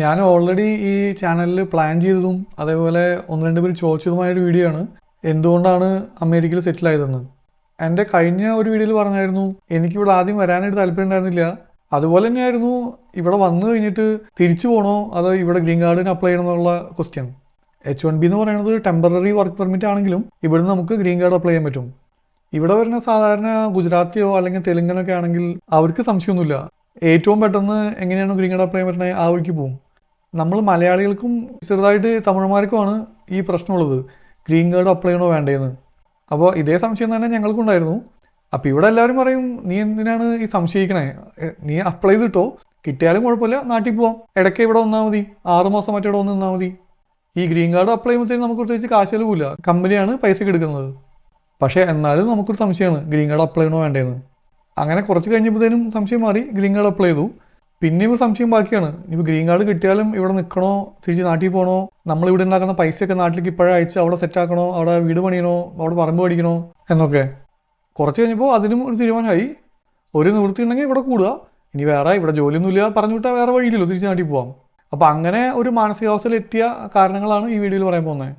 ഞാൻ ഓൾറെഡി ഈ ചാനലിൽ പ്ലാൻ ചെയ്തതും അതേപോലെ ഒന്ന് രണ്ട് പേര് ചോദിച്ചതുമായൊരു വീഡിയോ ആണ്. എന്തുകൊണ്ടാണ് അമേരിക്കയിൽ സെറ്റിൽ ആയതെന്ന്? എന്റെ കഴിഞ്ഞ ഒരു വീഡിയോയിൽ പറഞ്ഞായിരുന്നു എനിക്കിവിടെ ആദ്യം വരാനായിട്ട് താല്പര്യം ഉണ്ടായിരുന്നില്ല. അതുപോലെ തന്നെയായിരുന്നു ഇവിടെ വന്നു കഴിഞ്ഞിട്ട് തിരിച്ചു പോകണോ അതോ ഇവിടെ ഗ്രീൻ കാർഡിന് അപ്ലൈ ചെയ്യണോ എന്നുള്ള ക്വസ്റ്റ്യൻ എച്ച് വൺ ബി എന്ന് പറയുന്നത് ടെമ്പററി വർക്ക് പെർമിറ്റ് ആണെങ്കിലും ഇവിടുന്ന് നമുക്ക് ഗ്രീൻ കാർഡ് അപ്ലൈ ചെയ്യാൻ പറ്റും. ഇവിടെ വരുന്ന സാധാരണ ഗുജറാത്തിയോ അല്ലെങ്കിൽ തെലുങ്കനൊക്കെ ആണെങ്കിൽ അവർക്ക് സംശയമൊന്നുമില്ല. ഏറ്റവും പെട്ടെന്ന് എങ്ങനെയാണ് ഗ്രീൻ കാർഡ് അപ്ലൈ ചെയ്യാൻ പറ്റുന്നത് ആ വഴിക്ക് പോകും നമ്മൾ മലയാളികൾക്കും ചെറുതായിട്ട് തമിഴന്മാർക്കുമാണ് ഈ പ്രശ്നമുള്ളത്. ഗ്രീൻ കാർഡ് അപ്ലൈ ചെയ്യണോ വേണ്ടേന്ന്. അപ്പോൾ ഇതേ സംശയം തന്നെ ഞങ്ങൾക്കുണ്ടായിരുന്നു. അപ്പോൾ ഇവിടെ എല്ലാവരും പറയും നീ എന്തിനാണ് ഈ സംശയിക്കണേ? നീ അപ്ലൈ ചെയ്തിട്ടോ? കിട്ടിയാലും കുഴപ്പമില്ല നാട്ടിൽ പോവാം. ഇടയ്ക്ക് ഇവിടെ വന്നാൽ മതി. ആറ് മാസം മറ്റേ ഇവിടെ വന്ന് നിന്നാൽ മതി. ഈ ഗ്രീൻ കാർഡ് അപ്ലൈ ചെയ്യുമ്പോഴത്തേക്കും നമുക്ക് പ്രത്യേകിച്ച് കാശ് ചെലവില്ല. കമ്പനിയാണ് പൈസ എടുക്കുന്നത്. പക്ഷേ എന്നാലും നമുക്കൊരു സംശയമാണ് ഗ്രീൻ കാർഡ് അപ്ലൈ ചെയ്യണോ വേണ്ടേന്ന്? അങ്ങനെ കുറച്ച് കഴിഞ്ഞപ്പോഴത്തേനും സംശയം മാറി ഗ്രീൻ കാർഡ് അപ്ലൈ ചെയ്തു. പിന്നെയും ഒരു സംശയം ബാക്കിയാണ്. ഇപ്പോൾ ഗ്രീൻ കാർഡ് കിട്ടിയാലും ഇവിടെ നിൽക്കണോ തിരിച്ച് നാട്ടിൽ പോകണോ നമ്മൾ ഇവിടെ ഉണ്ടാക്കുന്ന പൈസയൊക്കെ നാട്ടിലേക്ക് ഇപ്പോഴേ അയച്ച് അവിടെ സെറ്റാക്കണോ അവിടെ വീട് പണിയണോ? അവിടെ പറമ്പ് പഠിക്കണോ എന്നൊക്കെ. കുറച്ച് കഴിഞ്ഞപ്പോൾ അതിനും ഒരു തീരുമാനമായി. ഒരു നിവൃത്തി ഉണ്ടെങ്കിൽ ഇവിടെ കൂടുക. ഇനി വേറെ ഇവിടെ ജോലിയൊന്നുമില്ല പറഞ്ഞു വിട്ടാൽ വേറെ വഴിയില്ലല്ലോ തിരിച്ച് നാട്ടിൽ പോവാം. അപ്പോൾ അങ്ങനെ ഒരു മാനസികാവസ്ഥയിൽ എത്തിയ കാരണങ്ങളാണ് ഈ വീഡിയോയിൽ പറയാൻ പോകുന്നത്.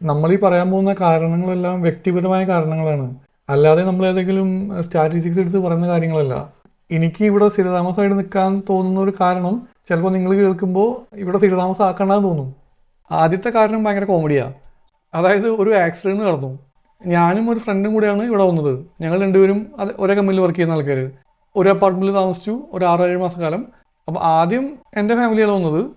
നമ്മൾ ഈ പറയാൻ പോകുന്ന കാരണങ്ങളെല്ലാം വ്യക്തിപരമായ കാരണങ്ങളാണ്. അല്ലാതെ നമ്മൾ ഏതെങ്കിലും സ്റ്റാറ്റിസ്റ്റിക്സ് എടുത്ത് പറയുന്ന കാര്യങ്ങളല്ല. എനിക്ക് ഇവിടെ സ്ഥിരതാമസമായിട്ട് നിൽക്കാൻ തോന്നുന്ന ഒരു കാരണം ചിലപ്പോൾ നിങ്ങൾ കേൾക്കുമ്പോൾ ഇവിടെ സ്ഥിരതാമസം ആക്കണ്ടെന്ന് തോന്നും. ആദ്യത്തെ കാരണം ഭയങ്കര കോമഡിയാണ് അതായത് ഒരു ആക്സിഡന്റ് നടന്നു. ഞാനും ഒരു ഫ്രണ്ടും കൂടെയാണ് ഇവിടെ വന്നത്. ഞങ്ങൾ രണ്ടുപേരും അത് ഒരേ കമ്പനിയിൽ വർക്ക് ചെയ്യുന്ന ആൾക്കാർ ഒരു അപ്പാർട്ട്മെന്റിൽ താമസിച്ചു. ഒരു ആറ് ഏഴ് മാസം കാലം. അപ്പോൾ ആദ്യം എന്റെ ഫാമിലിയാണ് വന്നത്.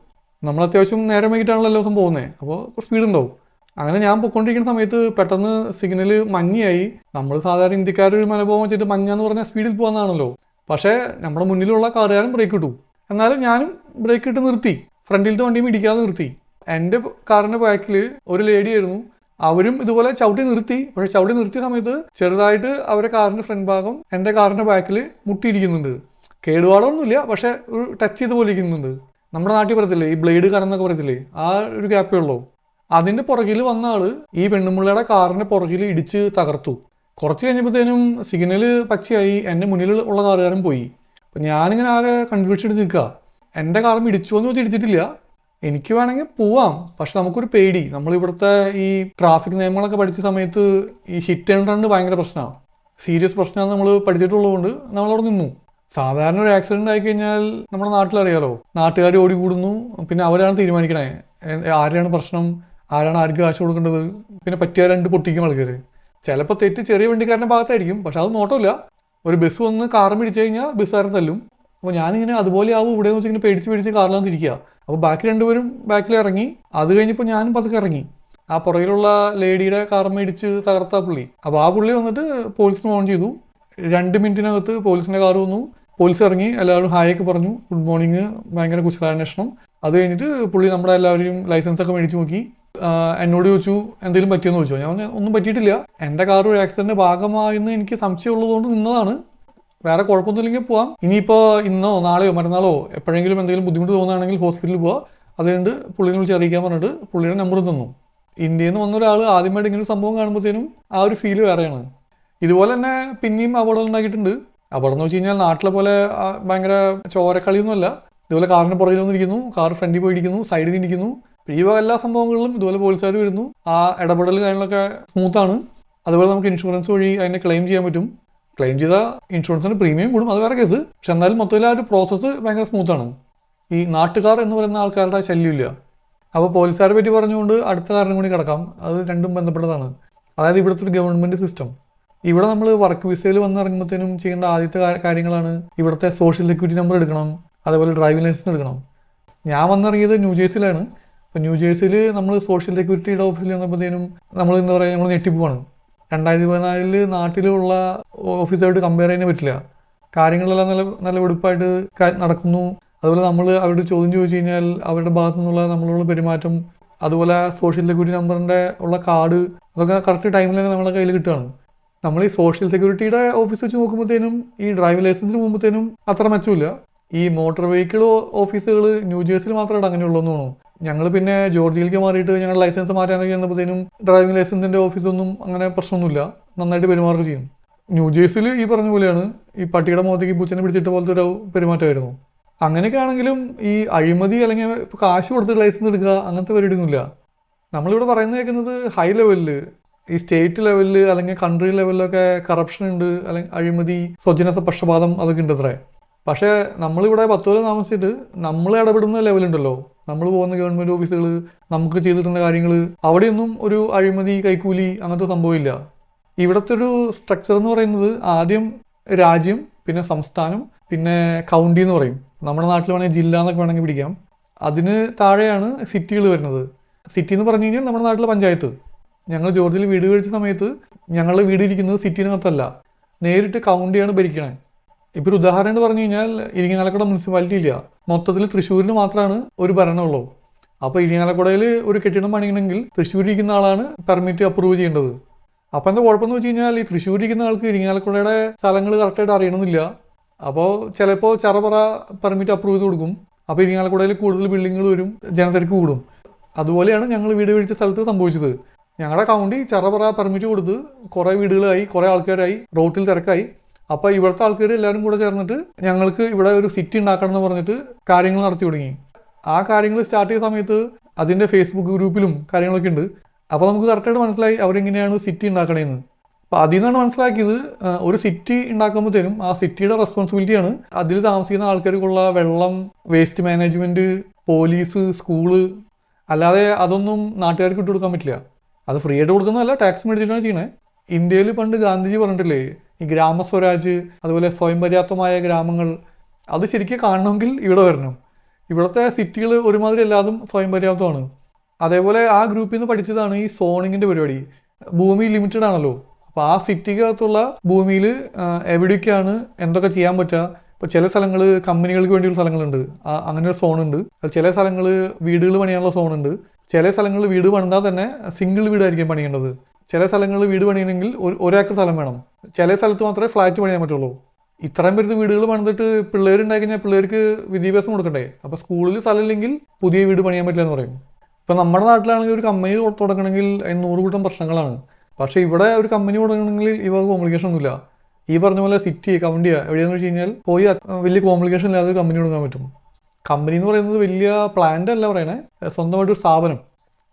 നമ്മൾ അത്യാവശ്യം നേരം വൈകിട്ടാണല്ലോ എല്ലാ ദിവസം പോകുന്നത് അപ്പോൾ സ്പീഡ് ഉണ്ടാവും. അങ്ങനെ ഞാൻ പൊയ്ക്കൊണ്ടിരിക്കുന്ന സമയത്ത് പെട്ടെന്ന് സിഗ്നൽ മഞ്ഞയായി. നമ്മൾ സാധാരണ ഇന്ത്യക്കാർ ഒരു മനോഭാവം വെച്ചിട്ട് മഞ്ഞാന്ന് പറഞ്ഞാൽ സ്പീഡിൽ പോകുന്നതാണല്ലോ പക്ഷേ നമ്മുടെ മുന്നിലുള്ള കാറുകാരൻ ബ്രേക്ക് ഇട്ടു. എന്നാലും ഞാനും ബ്രേക്ക് ഇട്ട് നിർത്തി. ഫ്രണ്ടിലത്തെ വണ്ടിയും ഇടിക്കാതെ നിർത്തി. എന്റെ കാറിന്റെ ബാക്കിൽ ഒരു ലേഡി ആയിരുന്നു. അവരും ഇതുപോലെ ചവിട്ടി നിർത്തി. പക്ഷെ ചവിട്ടി നിർത്തിയ സമയത്ത് ചെറുതായിട്ട് അവരുടെ കാറിന്റെ ഫ്രണ്ട് ഭാഗം എന്റെ കാറിന്റെ ബാക്കിൽ മുട്ടിയിരിക്കുന്നുണ്ട്. കേടുപാടൊന്നുമില്ല പക്ഷെ ഒരു ടച്ച് ചെയ്ത് പോലെ ഇരിക്കുന്നുണ്ട്. നമ്മുടെ നാട്ടിൽ പറയത്തില്ലേ ഈ ബ്ലേഡ് കറന്നൊക്കെ പറയത്തില്ലേ ആ ഒരു ഗ്യാപ്പേ ഉള്ളൂ. അതിന്റെ പുറകിൽ വന്ന ആൾ ഈ പെണ്ണുമ്പിള്ളയുടെ കാറിന്റെ പുറകിൽ ഇടിച്ച് തകർത്തു. കുറച്ച് കഴിഞ്ഞപ്പോഴത്തേനും സിഗ്നൽ പച്ചയായി. എന്റെ മുന്നിൽ ഉള്ള കാറുകാരൻ പോയി. അപ്പം ഞാനിങ്ങനെ ആകെ കൺഫ്യൂഷൻ എടുത്ത് നിൽക്കുക. എന്റെ കാറും ഇടിച്ചു എന്ന് വെച്ച് ഇടിച്ചിട്ടില്ല. എനിക്ക് വേണമെങ്കിൽ പോവാം. പക്ഷെ നമുക്കൊരു പേടി. നമ്മൾ ഇവിടുത്തെ ഈ ട്രാഫിക് നിയമങ്ങളൊക്കെ പഠിച്ച സമയത്ത് ഈ ഹിറ്റ് ആൻഡ് റണ്ണ് ഭയങ്കര പ്രശ്നമാണ്. സീരിയസ് പ്രശ്നമാണ് നമ്മൾ പഠിച്ചിട്ടുള്ളതുകൊണ്ട് നമ്മളവിടെ നിന്നു. സാധാരണ ഒരു ആക്സിഡന്റ് ആയി കഴിഞ്ഞാൽ നമ്മുടെ നാട്ടിലറിയാലോ നാട്ടുകാർ ഓടിക്കൂടുന്നു. പിന്നെ അവരാണ് തീരുമാനിക്കണേ. ആരെയാണ് പ്രശ്നം? ആരാണ് ആർക്ക് കാശ് കൊടുക്കേണ്ടത്? പിന്നെ പറ്റിയ രണ്ട് പൊട്ടിക്കും ആൾക്കാർ ചിലപ്പോൾ തെറ്റ് ചെറിയ വണ്ടിക്കാരന്റെ ഭാഗത്തായിരിക്കും പക്ഷെ അത് നോട്ടമില്ല. ഒരു ബസ് വന്ന് കാർ പിടിച്ചു കഴിഞ്ഞാൽ ബസ്സുകാരൻ തല്ലും. അപ്പോൾ ഞാനിങ്ങനെ അതുപോലെ ആവും ഇവിടെ നിന്ന് വെച്ചിങ്ങനെ പേടിച്ച് പേടിച്ച് കാറിലാണ് തിരിക്കുക അപ്പോൾ ബാക്കി രണ്ടുപേരും ബാക്കിൽ ഇറങ്ങി. അത് കഴിഞ്ഞപ്പോൾ ഞാനും പതുക്കെ ഇറങ്ങി. ആ പുറകിലുള്ള ലേഡിയുടെ കാർ മേടിച്ച് തകർത്ത പുള്ളി. അപ്പോൾ ആ പുള്ളി വന്നിട്ട് പോലീസിന് ഫോൺ ചെയ്തു. രണ്ട് മിനിറ്റിനകത്ത് പോലീസിന്റെ കാർ വന്നു. പോലീസ് ഇറങ്ങി എല്ലാവരും ഹായ് ഒക്കെ പറഞ്ഞു. ഗുഡ് മോർണിംഗ് ഭയങ്കര കുശലാന്വേഷണം. അത് കഴിഞ്ഞിട്ട് പുള്ളി നമ്മുടെ എല്ലാവരെയും ലൈസൻസ് ഒക്കെ മേടിച്ച് നോക്കി. എന്നോട് ചോദിച്ചു എന്തെങ്കിലും പറ്റിയെന്ന് ചോദിച്ചു? ഞാൻ ഒന്നും പറ്റിയിട്ടില്ല. എന്റെ കാർ ഒരു ആക്സിഡന്റ് ഭാഗമായെന്ന് എനിക്ക് സംശയമുള്ളതുകൊണ്ട് നിന്നതാണ്. വേറെ കുഴപ്പമൊന്നുമില്ലെങ്കിൽ പോവാം. ഇനിയിപ്പോൾ ഇന്നോ നാളെയോ മറ്റന്നാളോ എപ്പോഴെങ്കിലും എന്തെങ്കിലും ബുദ്ധിമുട്ട് തോന്നുകയാണെങ്കിൽ ഹോസ്പിറ്റലിൽ പോവാം. അതുകൊണ്ട് പുള്ളിനെ വിളിച്ച് അറിയിക്കാൻ പറഞ്ഞിട്ട് പുള്ളിയുടെ നമ്പർ തന്നു. ഇന്ത്യയിൽ നിന്ന് വന്ന ഒരാൾ ആദ്യമായിട്ട് ഇങ്ങനെ ഒരു സംഭവം കാണുമ്പോഴത്തേനും ആ ഒരു ഫീൽ വേറെയാണ്. ഇതുപോലെ തന്നെ പിന്നെയും അപകടം ഉണ്ടാക്കിയിട്ടുണ്ട്. അപകടം എന്ന് വെച്ച് കഴിഞ്ഞാൽ നാട്ടിലെ പോലെ ഭയങ്കര ചോരക്കളിയൊന്നുമല്ല. ഇതുപോലെ കാറിന് പുറകിൽ വന്നിരിക്കുന്നു. കാർ ഫ്രണ്ടിൽ പോയിരിക്കുന്നു. സൈഡിൽ നിന്നിരിക്കുന്നു. ഈ എല്ലാ സംഭവങ്ങളിലും ഇതുപോലെ പോലീസുകാർ വരുന്നു. ആ ഇടപെടൽ കാര്യങ്ങളൊക്കെ സ്മൂത്താണ്. അതുപോലെ നമുക്ക് ഇൻഷുറൻസ് വഴി അതിനെ ക്ലെയിം ചെയ്യാൻ പറ്റും. ക്ലെയിം ചെയ്ത ഇൻഷുറൻസിന് പ്രീമിയം കൂടും. അത് വേറെ കേസ് പക്ഷെ എന്നാലും മൊത്തത്തിൽ ആ ഒരു പ്രോസസ്സ് ഭയങ്കര സ്മൂത്താണ്. ഈ നാട്ടുകാർ എന്ന് പറയുന്ന ആൾക്കാരുടെ ശല്യമില്ല. അപ്പോൾ പോലീസുകാരെ പറ്റി പറഞ്ഞുകൊണ്ട് അടുത്ത കാരണം കൂടി കിടക്കാം. അത് രണ്ടും ബന്ധപ്പെട്ടതാണ്. അതായത് ഇവിടുത്തെ ഒരു ഗവൺമെന്റ് സിസ്റ്റം ഇവിടെ നമ്മൾ വർക്ക് വിസയിൽ വന്നിറങ്ങുമ്പോഴത്തേനും ചെയ്യേണ്ട ആദ്യത്തെ കാര്യങ്ങളാണ് ഇവിടുത്തെ സോഷ്യൽ സെക്യൂരിറ്റി നമ്പർ എടുക്കണം. അതേപോലെ ഡ്രൈവിംഗ് ലൈസൻസ് എടുക്കണം. ഞാൻ വന്നിറങ്ങിയത് ന്യൂജേഴ്സിയിലാണ് അപ്പോൾ ന്യൂജേഴ്സിയിൽ നമ്മൾ സോഷ്യൽ സെക്യൂരിറ്റിയുടെ ഓഫീസിൽ വന്നപ്പോഴത്തേനും നമ്മൾ എന്താ പറയുക നമ്മൾ ഞെട്ടിപ്പോവാണ്. രണ്ടായിരത്തി പതിനാലിൽ നാട്ടിലുള്ള ഓഫീസായിട്ട് കമ്പയർ ചെയ്യാൻ പറ്റില്ല. കാര്യങ്ങളെല്ലാം നല്ല നല്ല വെടുപ്പായിട്ട് നടക്കുന്നു. അതുപോലെ നമ്മൾ അവരോട് ചോദ്യം ചോദിച്ചു കഴിഞ്ഞാൽ അവരുടെ ഭാഗത്തു നിന്നുള്ള നമ്മളോട് പെരുമാറ്റം അതുപോലെ സോഷ്യൽ സെക്യൂരിറ്റി നമ്പറിന്റെ ഉള്ള കാർഡ് അതൊക്കെ കറക്റ്റ് ടൈമിൽ തന്നെ നമ്മുടെ കയ്യിൽ കിട്ടുകയാണ്. നമ്മൾ ഈ സോഷ്യൽ സെക്യൂരിറ്റിയുടെ ഓഫീസ് വെച്ച് നോക്കുമ്പോഴത്തേനും ഈ ഡ്രൈവിംഗ് ലൈസൻസിന് പോകുമ്പോഴത്തേനും അത്ര മെച്ചമില്ല. ഈ മോട്ടോർ വെഹിക്കിൾ ഓഫീസുകൾ ന്യൂജേഴ്സിയിൽ മാത്രമായിട്ട് അങ്ങനെയുള്ളൂ എന്ന് തോന്നുന്നു. ഞങ്ങൾ പിന്നെ ജോർജിയിലേക്ക് മാറിയിട്ട് ഞങ്ങൾ ലൈസൻസ് മാറ്റാനൊക്കെ ചെന്നപ്പോഴത്തേനും ഡ്രൈവിംഗ് ലൈസൻസിന്റെ ഓഫീസൊന്നും അങ്ങനെ പ്രശ്നമൊന്നുമില്ല. നന്നായിട്ട് പെരുമാറുക ചെയ്യും. ന്യൂ ന്യൂജേഴ്സിയിൽ ഈ പറഞ്ഞ പോലെയാണ്. ഈ പട്ടിയുടെ മുഖത്തേക്ക് പൂച്ചനെ പിടിച്ചിട്ട് പോലത്തെ ഒരു പെരുമാറ്റമായിരുന്നു. അങ്ങനെയൊക്കെ ആണെങ്കിലും ഈ അഴിമതി അല്ലെങ്കിൽ ഇപ്പോൾ കാശ് കൊടുത്ത് ലൈസൻസ് എടുക്കുക അങ്ങനത്തെ പരിപാടിയൊന്നുമില്ല. നമ്മളിവിടെ പറയുന്നത് കേൾക്കുന്നത് ഹൈ ലെവലിൽ ഈ സ്റ്റേറ്റ് ലെവലിൽ അല്ലെങ്കിൽ കൺട്രി ലെവലിലൊക്കെ കറപ്ഷൻ ഉണ്ട് അല്ലെങ്കിൽ അഴിമതി സ്വജന പക്ഷപാതം അതൊക്കെ ഉണ്ട് അത്രേ. പക്ഷേ നമ്മളിവിടെ പത്ത് കൊല്ലം താമസിച്ചിട്ട് നമ്മൾ ഇടപെടുന്ന ലെവലുണ്ടല്ലോ നമ്മൾ പോകുന്ന ഗവൺമെന്റ് ഓഫീസുകൾ നമുക്ക് ചെയ്തിട്ടുള്ള കാര്യങ്ങൾ അവിടെയൊന്നും ഒരു അഴിമതി കൈക്കൂലി അങ്ങനത്തെ സംഭവമില്ല ഇവിടുത്തെ ഒരു സ്ട്രക്ചർ എന്ന് പറയുന്നത് ആദ്യം രാജ്യം പിന്നെ സംസ്ഥാനം പിന്നെ കൗണ്ടി എന്ന് പറയും. നമ്മുടെ നാട്ടിൽ വേണമെങ്കിൽ ജില്ല എന്നൊക്കെ വേണമെങ്കിൽ പിടിക്കാം. അതിന് താഴെയാണ് സിറ്റികൾ വരുന്നത്. സിറ്റി എന്ന് പറഞ്ഞു കഴിഞ്ഞാൽ നമ്മുടെ നാട്ടിലെ പഞ്ചായത്ത്. ഞങ്ങൾ ജോർജിൽ വീട് കഴിച്ച സമയത്ത് ഞങ്ങളുടെ വീട് ഇരിക്കുന്നത് സിറ്റിനകത്തല്ല നേരിട്ട് കൗണ്ടിയാണ് ഭരിക്കണേ. ഇപ്പോൾ ഒരു ഉദാഹരണം എന്ന് പറഞ്ഞു കഴിഞ്ഞാൽ ഇരിങ്ങാലക്കുട മുനിസിപ്പാലിറ്റി ഇല്ല. മൊത്തത്തിൽ തൃശ്ശൂരിന് മാത്രമാണ് ഒരു ഭരണമുള്ളൂ. അപ്പോൾ ഇരിങ്ങാലക്കുടയിൽ ഒരു കെട്ടിടം പണിയണമെങ്കിൽ തൃശ്ശൂരിക്കുന്ന ആളാണ് പെർമിറ്റ് അപ്രൂവ് ചെയ്യേണ്ടത്. അപ്പോൾ എന്താ കുഴപ്പമെന്ന് വെച്ച് കഴിഞ്ഞാൽ ഈ തൃശ്ശൂരിക്കുന്ന ആൾക്ക് ഇരിങ്ങാലക്കുടയുടെ സ്ഥലങ്ങൾ കറക്റ്റായിട്ട് അറിയണമെന്നില്ല. അപ്പോൾ ചിലപ്പോൾ ചറപറ പെർമിറ്റ് അപ്രൂവ് ചെയ്ത് കൊടുക്കും. അപ്പോൾ ഇരിങ്ങാലക്കുടയിൽ കൂടുതൽ ബിൽഡിങ്ങുകൾ വരും ജനത്തിരക്ക് കൂടും. അതുപോലെയാണ് ഞങ്ങൾ വീട് വീഴ്ച സ്ഥലത്ത് സംഭവിച്ചത്. ഞങ്ങളുടെ കൗണ്ടി ചറപറ പെർമിറ്റ് കൊടുത്ത് കുറേ വീടുകളായി കുറേ ആൾക്കാരായി റോട്ടിൽ തിരക്കായി. അപ്പോൾ ഇവിടുത്തെ ആൾക്കാർ എല്ലാവരും കൂടെ ചേർന്നിട്ട് ഞങ്ങൾക്ക് ഇവിടെ ഒരു സിറ്റി ഉണ്ടാക്കണം എന്ന് പറഞ്ഞിട്ട് കാര്യങ്ങൾ നടത്തി തുടങ്ങി. ആ കാര്യങ്ങൾ സ്റ്റാർട്ട് ചെയ്ത സമയത്ത് അതിന്റെ ഫേസ്ബുക്ക് ഗ്രൂപ്പിലും കാര്യങ്ങളൊക്കെ ഉണ്ട്. അപ്പോൾ നമുക്ക് കറക്റ്റായിട്ട് മനസ്സിലായി അവരെങ്ങനെയാണ് സിറ്റി ഉണ്ടാക്കണേന്ന്. അപ്പോൾ അതിൽ നിന്നാണ് മനസ്സിലാക്കിയത് ഒരു സിറ്റി ഉണ്ടാക്കുമ്പോഴത്തേനും ആ സിറ്റിയുടെ റെസ്പോൺസിബിലിറ്റിയാണ് അതിൽ താമസിക്കുന്ന ആൾക്കാർക്കുള്ള വെള്ളം വേസ്റ്റ് മാനേജ്മെന്റ് പോലീസ് സ്കൂൾ അല്ലാതെ അതൊന്നും നാട്ടുകാർക്ക് ഇട്ട് കൊടുക്കാൻ പറ്റില്ല. അത് ഫ്രീ ആയിട്ട് കൊടുക്കുന്നതല്ല ടാക്സ് മേടിച്ചിട്ടാണ് ചെയ്യണേ. ഇന്ത്യയിൽ പണ്ട് ഗാന്ധിജി പറഞ്ഞിട്ടില്ലേ ഈ ഗ്രാമസ്വരാജ് അതുപോലെ സ്വയം പര്യാപ്തമായ ഗ്രാമങ്ങൾ അത് ശരിക്കും കാണണമെങ്കിൽ ഇവിടെ വരണം. ഇവിടുത്തെ സിറ്റികൾ ഒരുമാതിരി എല്ലാതും സ്വയം പര്യാപ്തമാണ് അതേപോലെ ആ ഗ്രൂപ്പിൽ നിന്ന് പഠിച്ചതാണ് ഈ സോണിങ്ങിന്റെ പരിപാടി. ഭൂമി ലിമിറ്റഡ് ആണല്ലോ. അപ്പോൾ ആ സിറ്റിക്കകത്തുള്ള ഭൂമിയിൽ എവിടെയൊക്കെയാണ് എന്തൊക്കെ ചെയ്യാൻ പറ്റുക. ഇപ്പോൾ ചില സ്ഥലങ്ങൾ കമ്പനികൾക്ക് വേണ്ടിയുള്ള സ്ഥലങ്ങളുണ്ട്. അങ്ങനെ ഒരു സോണുണ്ട്. ചില സ്ഥലങ്ങൾ വീടുകൾ പണിയാനുള്ള സോണുണ്ട്. ചില സ്ഥലങ്ങളിൽ വീട് പണിതാൽ തന്നെ സിംഗിൾ വീടായിരിക്കും പണിയേണ്ടത്. ചില സ്ഥലങ്ങളിൽ വീട് പണിയണമെങ്കിൽ ഒരു ഒരേക്കർ സ്ഥലം വേണം. ചില സ്ഥലത്ത് മാത്രമേ ഫ്ലാറ്റ് പണിയാൻ പറ്റുള്ളൂ. ഇത്രയും വരുന്ന വീടുകൾ പണിതിട്ട് പിള്ളേരുണ്ടായി കഴിഞ്ഞാൽ പിള്ളേർക്ക് വിദ്യാഭ്യാസം കൊടുക്കണ്ടേ? അപ്പോൾ സ്കൂളിൽ സ്ഥലമില്ലെങ്കിൽ പുതിയ വീട് പണിയാൻ പറ്റില്ല എന്ന് പറയും. ഇപ്പം നമ്മുടെ നാട്ടിലാണെങ്കിൽ ഒരു കമ്പനി തുടങ്ങണമെങ്കിൽ അതിന് നൂറ് കൂട്ടം പ്രശ്നങ്ങളാണ്. പക്ഷേ ഇവിടെ ഒരു കമ്പനി തുടങ്ങണമെങ്കിൽ ഇവ കോംപ്ലിക്കേഷൻ ഒന്നുമില്ല. ഈ പറഞ്ഞ പോലെ സിറ്റി കൗണ്ടിയാ എവിടെയെന്ന് വെച്ച് കഴിഞ്ഞാൽ പോയി വലിയ കോംപ്ലിക്കേഷൻ ഇല്ലാതെ ഒരു കമ്പനി തുടങ്ങാൻ പറ്റും. കമ്പനി എന്ന് പറയുന്നത് വലിയ പ്ലാന്റ് അല്ല പറയണേ. സ്വന്തമായിട്ട് ഒരു സ്ഥാപനം.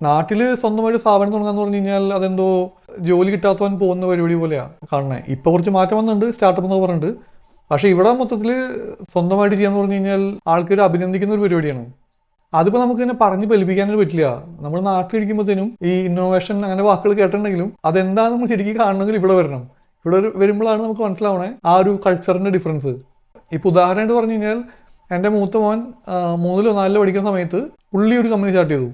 നാട്ടിൽ സ്വന്തമായിട്ട് സ്ഥാപനം തുടങ്ങാന്ന് പറഞ്ഞു കഴിഞ്ഞാൽ അതെന്തോ ജോലി കിട്ടാത്തവൻ പോകുന്ന പരിപാടി പോലെയാണ് കാണണേ ഇപ്പോൾ കുറച്ച് മാറ്റം വന്നിട്ടുണ്ട് സ്റ്റാർട്ടപ്പ് എന്ന് പറഞ്ഞിട്ട്. പക്ഷേ ഇവിടെ മൊത്തത്തിൽ സ്വന്തമായിട്ട് ചെയ്യാന്ന് പറഞ്ഞു കഴിഞ്ഞാൽ ആൾക്കാർ അഭിനന്ദിക്കുന്ന ഒരു പരിപാടിയാണ്. അതിപ്പോ നമുക്ക് ഇങ്ങനെ പറഞ്ഞ് ഫലിപ്പിക്കാനൊന്നും പറ്റില്ല. നമ്മൾ നാട്ടിലിരിക്കുമ്പോഴത്തേനും ഈ ഇന്നോവേഷൻ അങ്ങനെ വാക്കുകൾ കേട്ടിട്ടുണ്ടെങ്കിലും അതെന്താണെന്ന് നമ്മൾ ശരിക്കും കാണണമെങ്കിൽ ഇവിടെ വരണം. ഇവിടെ വരുമ്പോഴാണ് നമുക്ക് മനസ്സിലാവണേ ആ ഒരു കൾച്ചറിന്റെ ഡിഫറൻസ് ഇപ്പോൾ ഉദാഹരണമായിട്ട് പറഞ്ഞു കഴിഞ്ഞാൽ എന്റെ മൂത്ത മോൻ മൂന്നിലോ നാലിലോ പഠിക്കുന്ന സമയത്ത് പുള്ളി ഒരു കമ്പനി സ്റ്റാർട്ട് ചെയ്തു.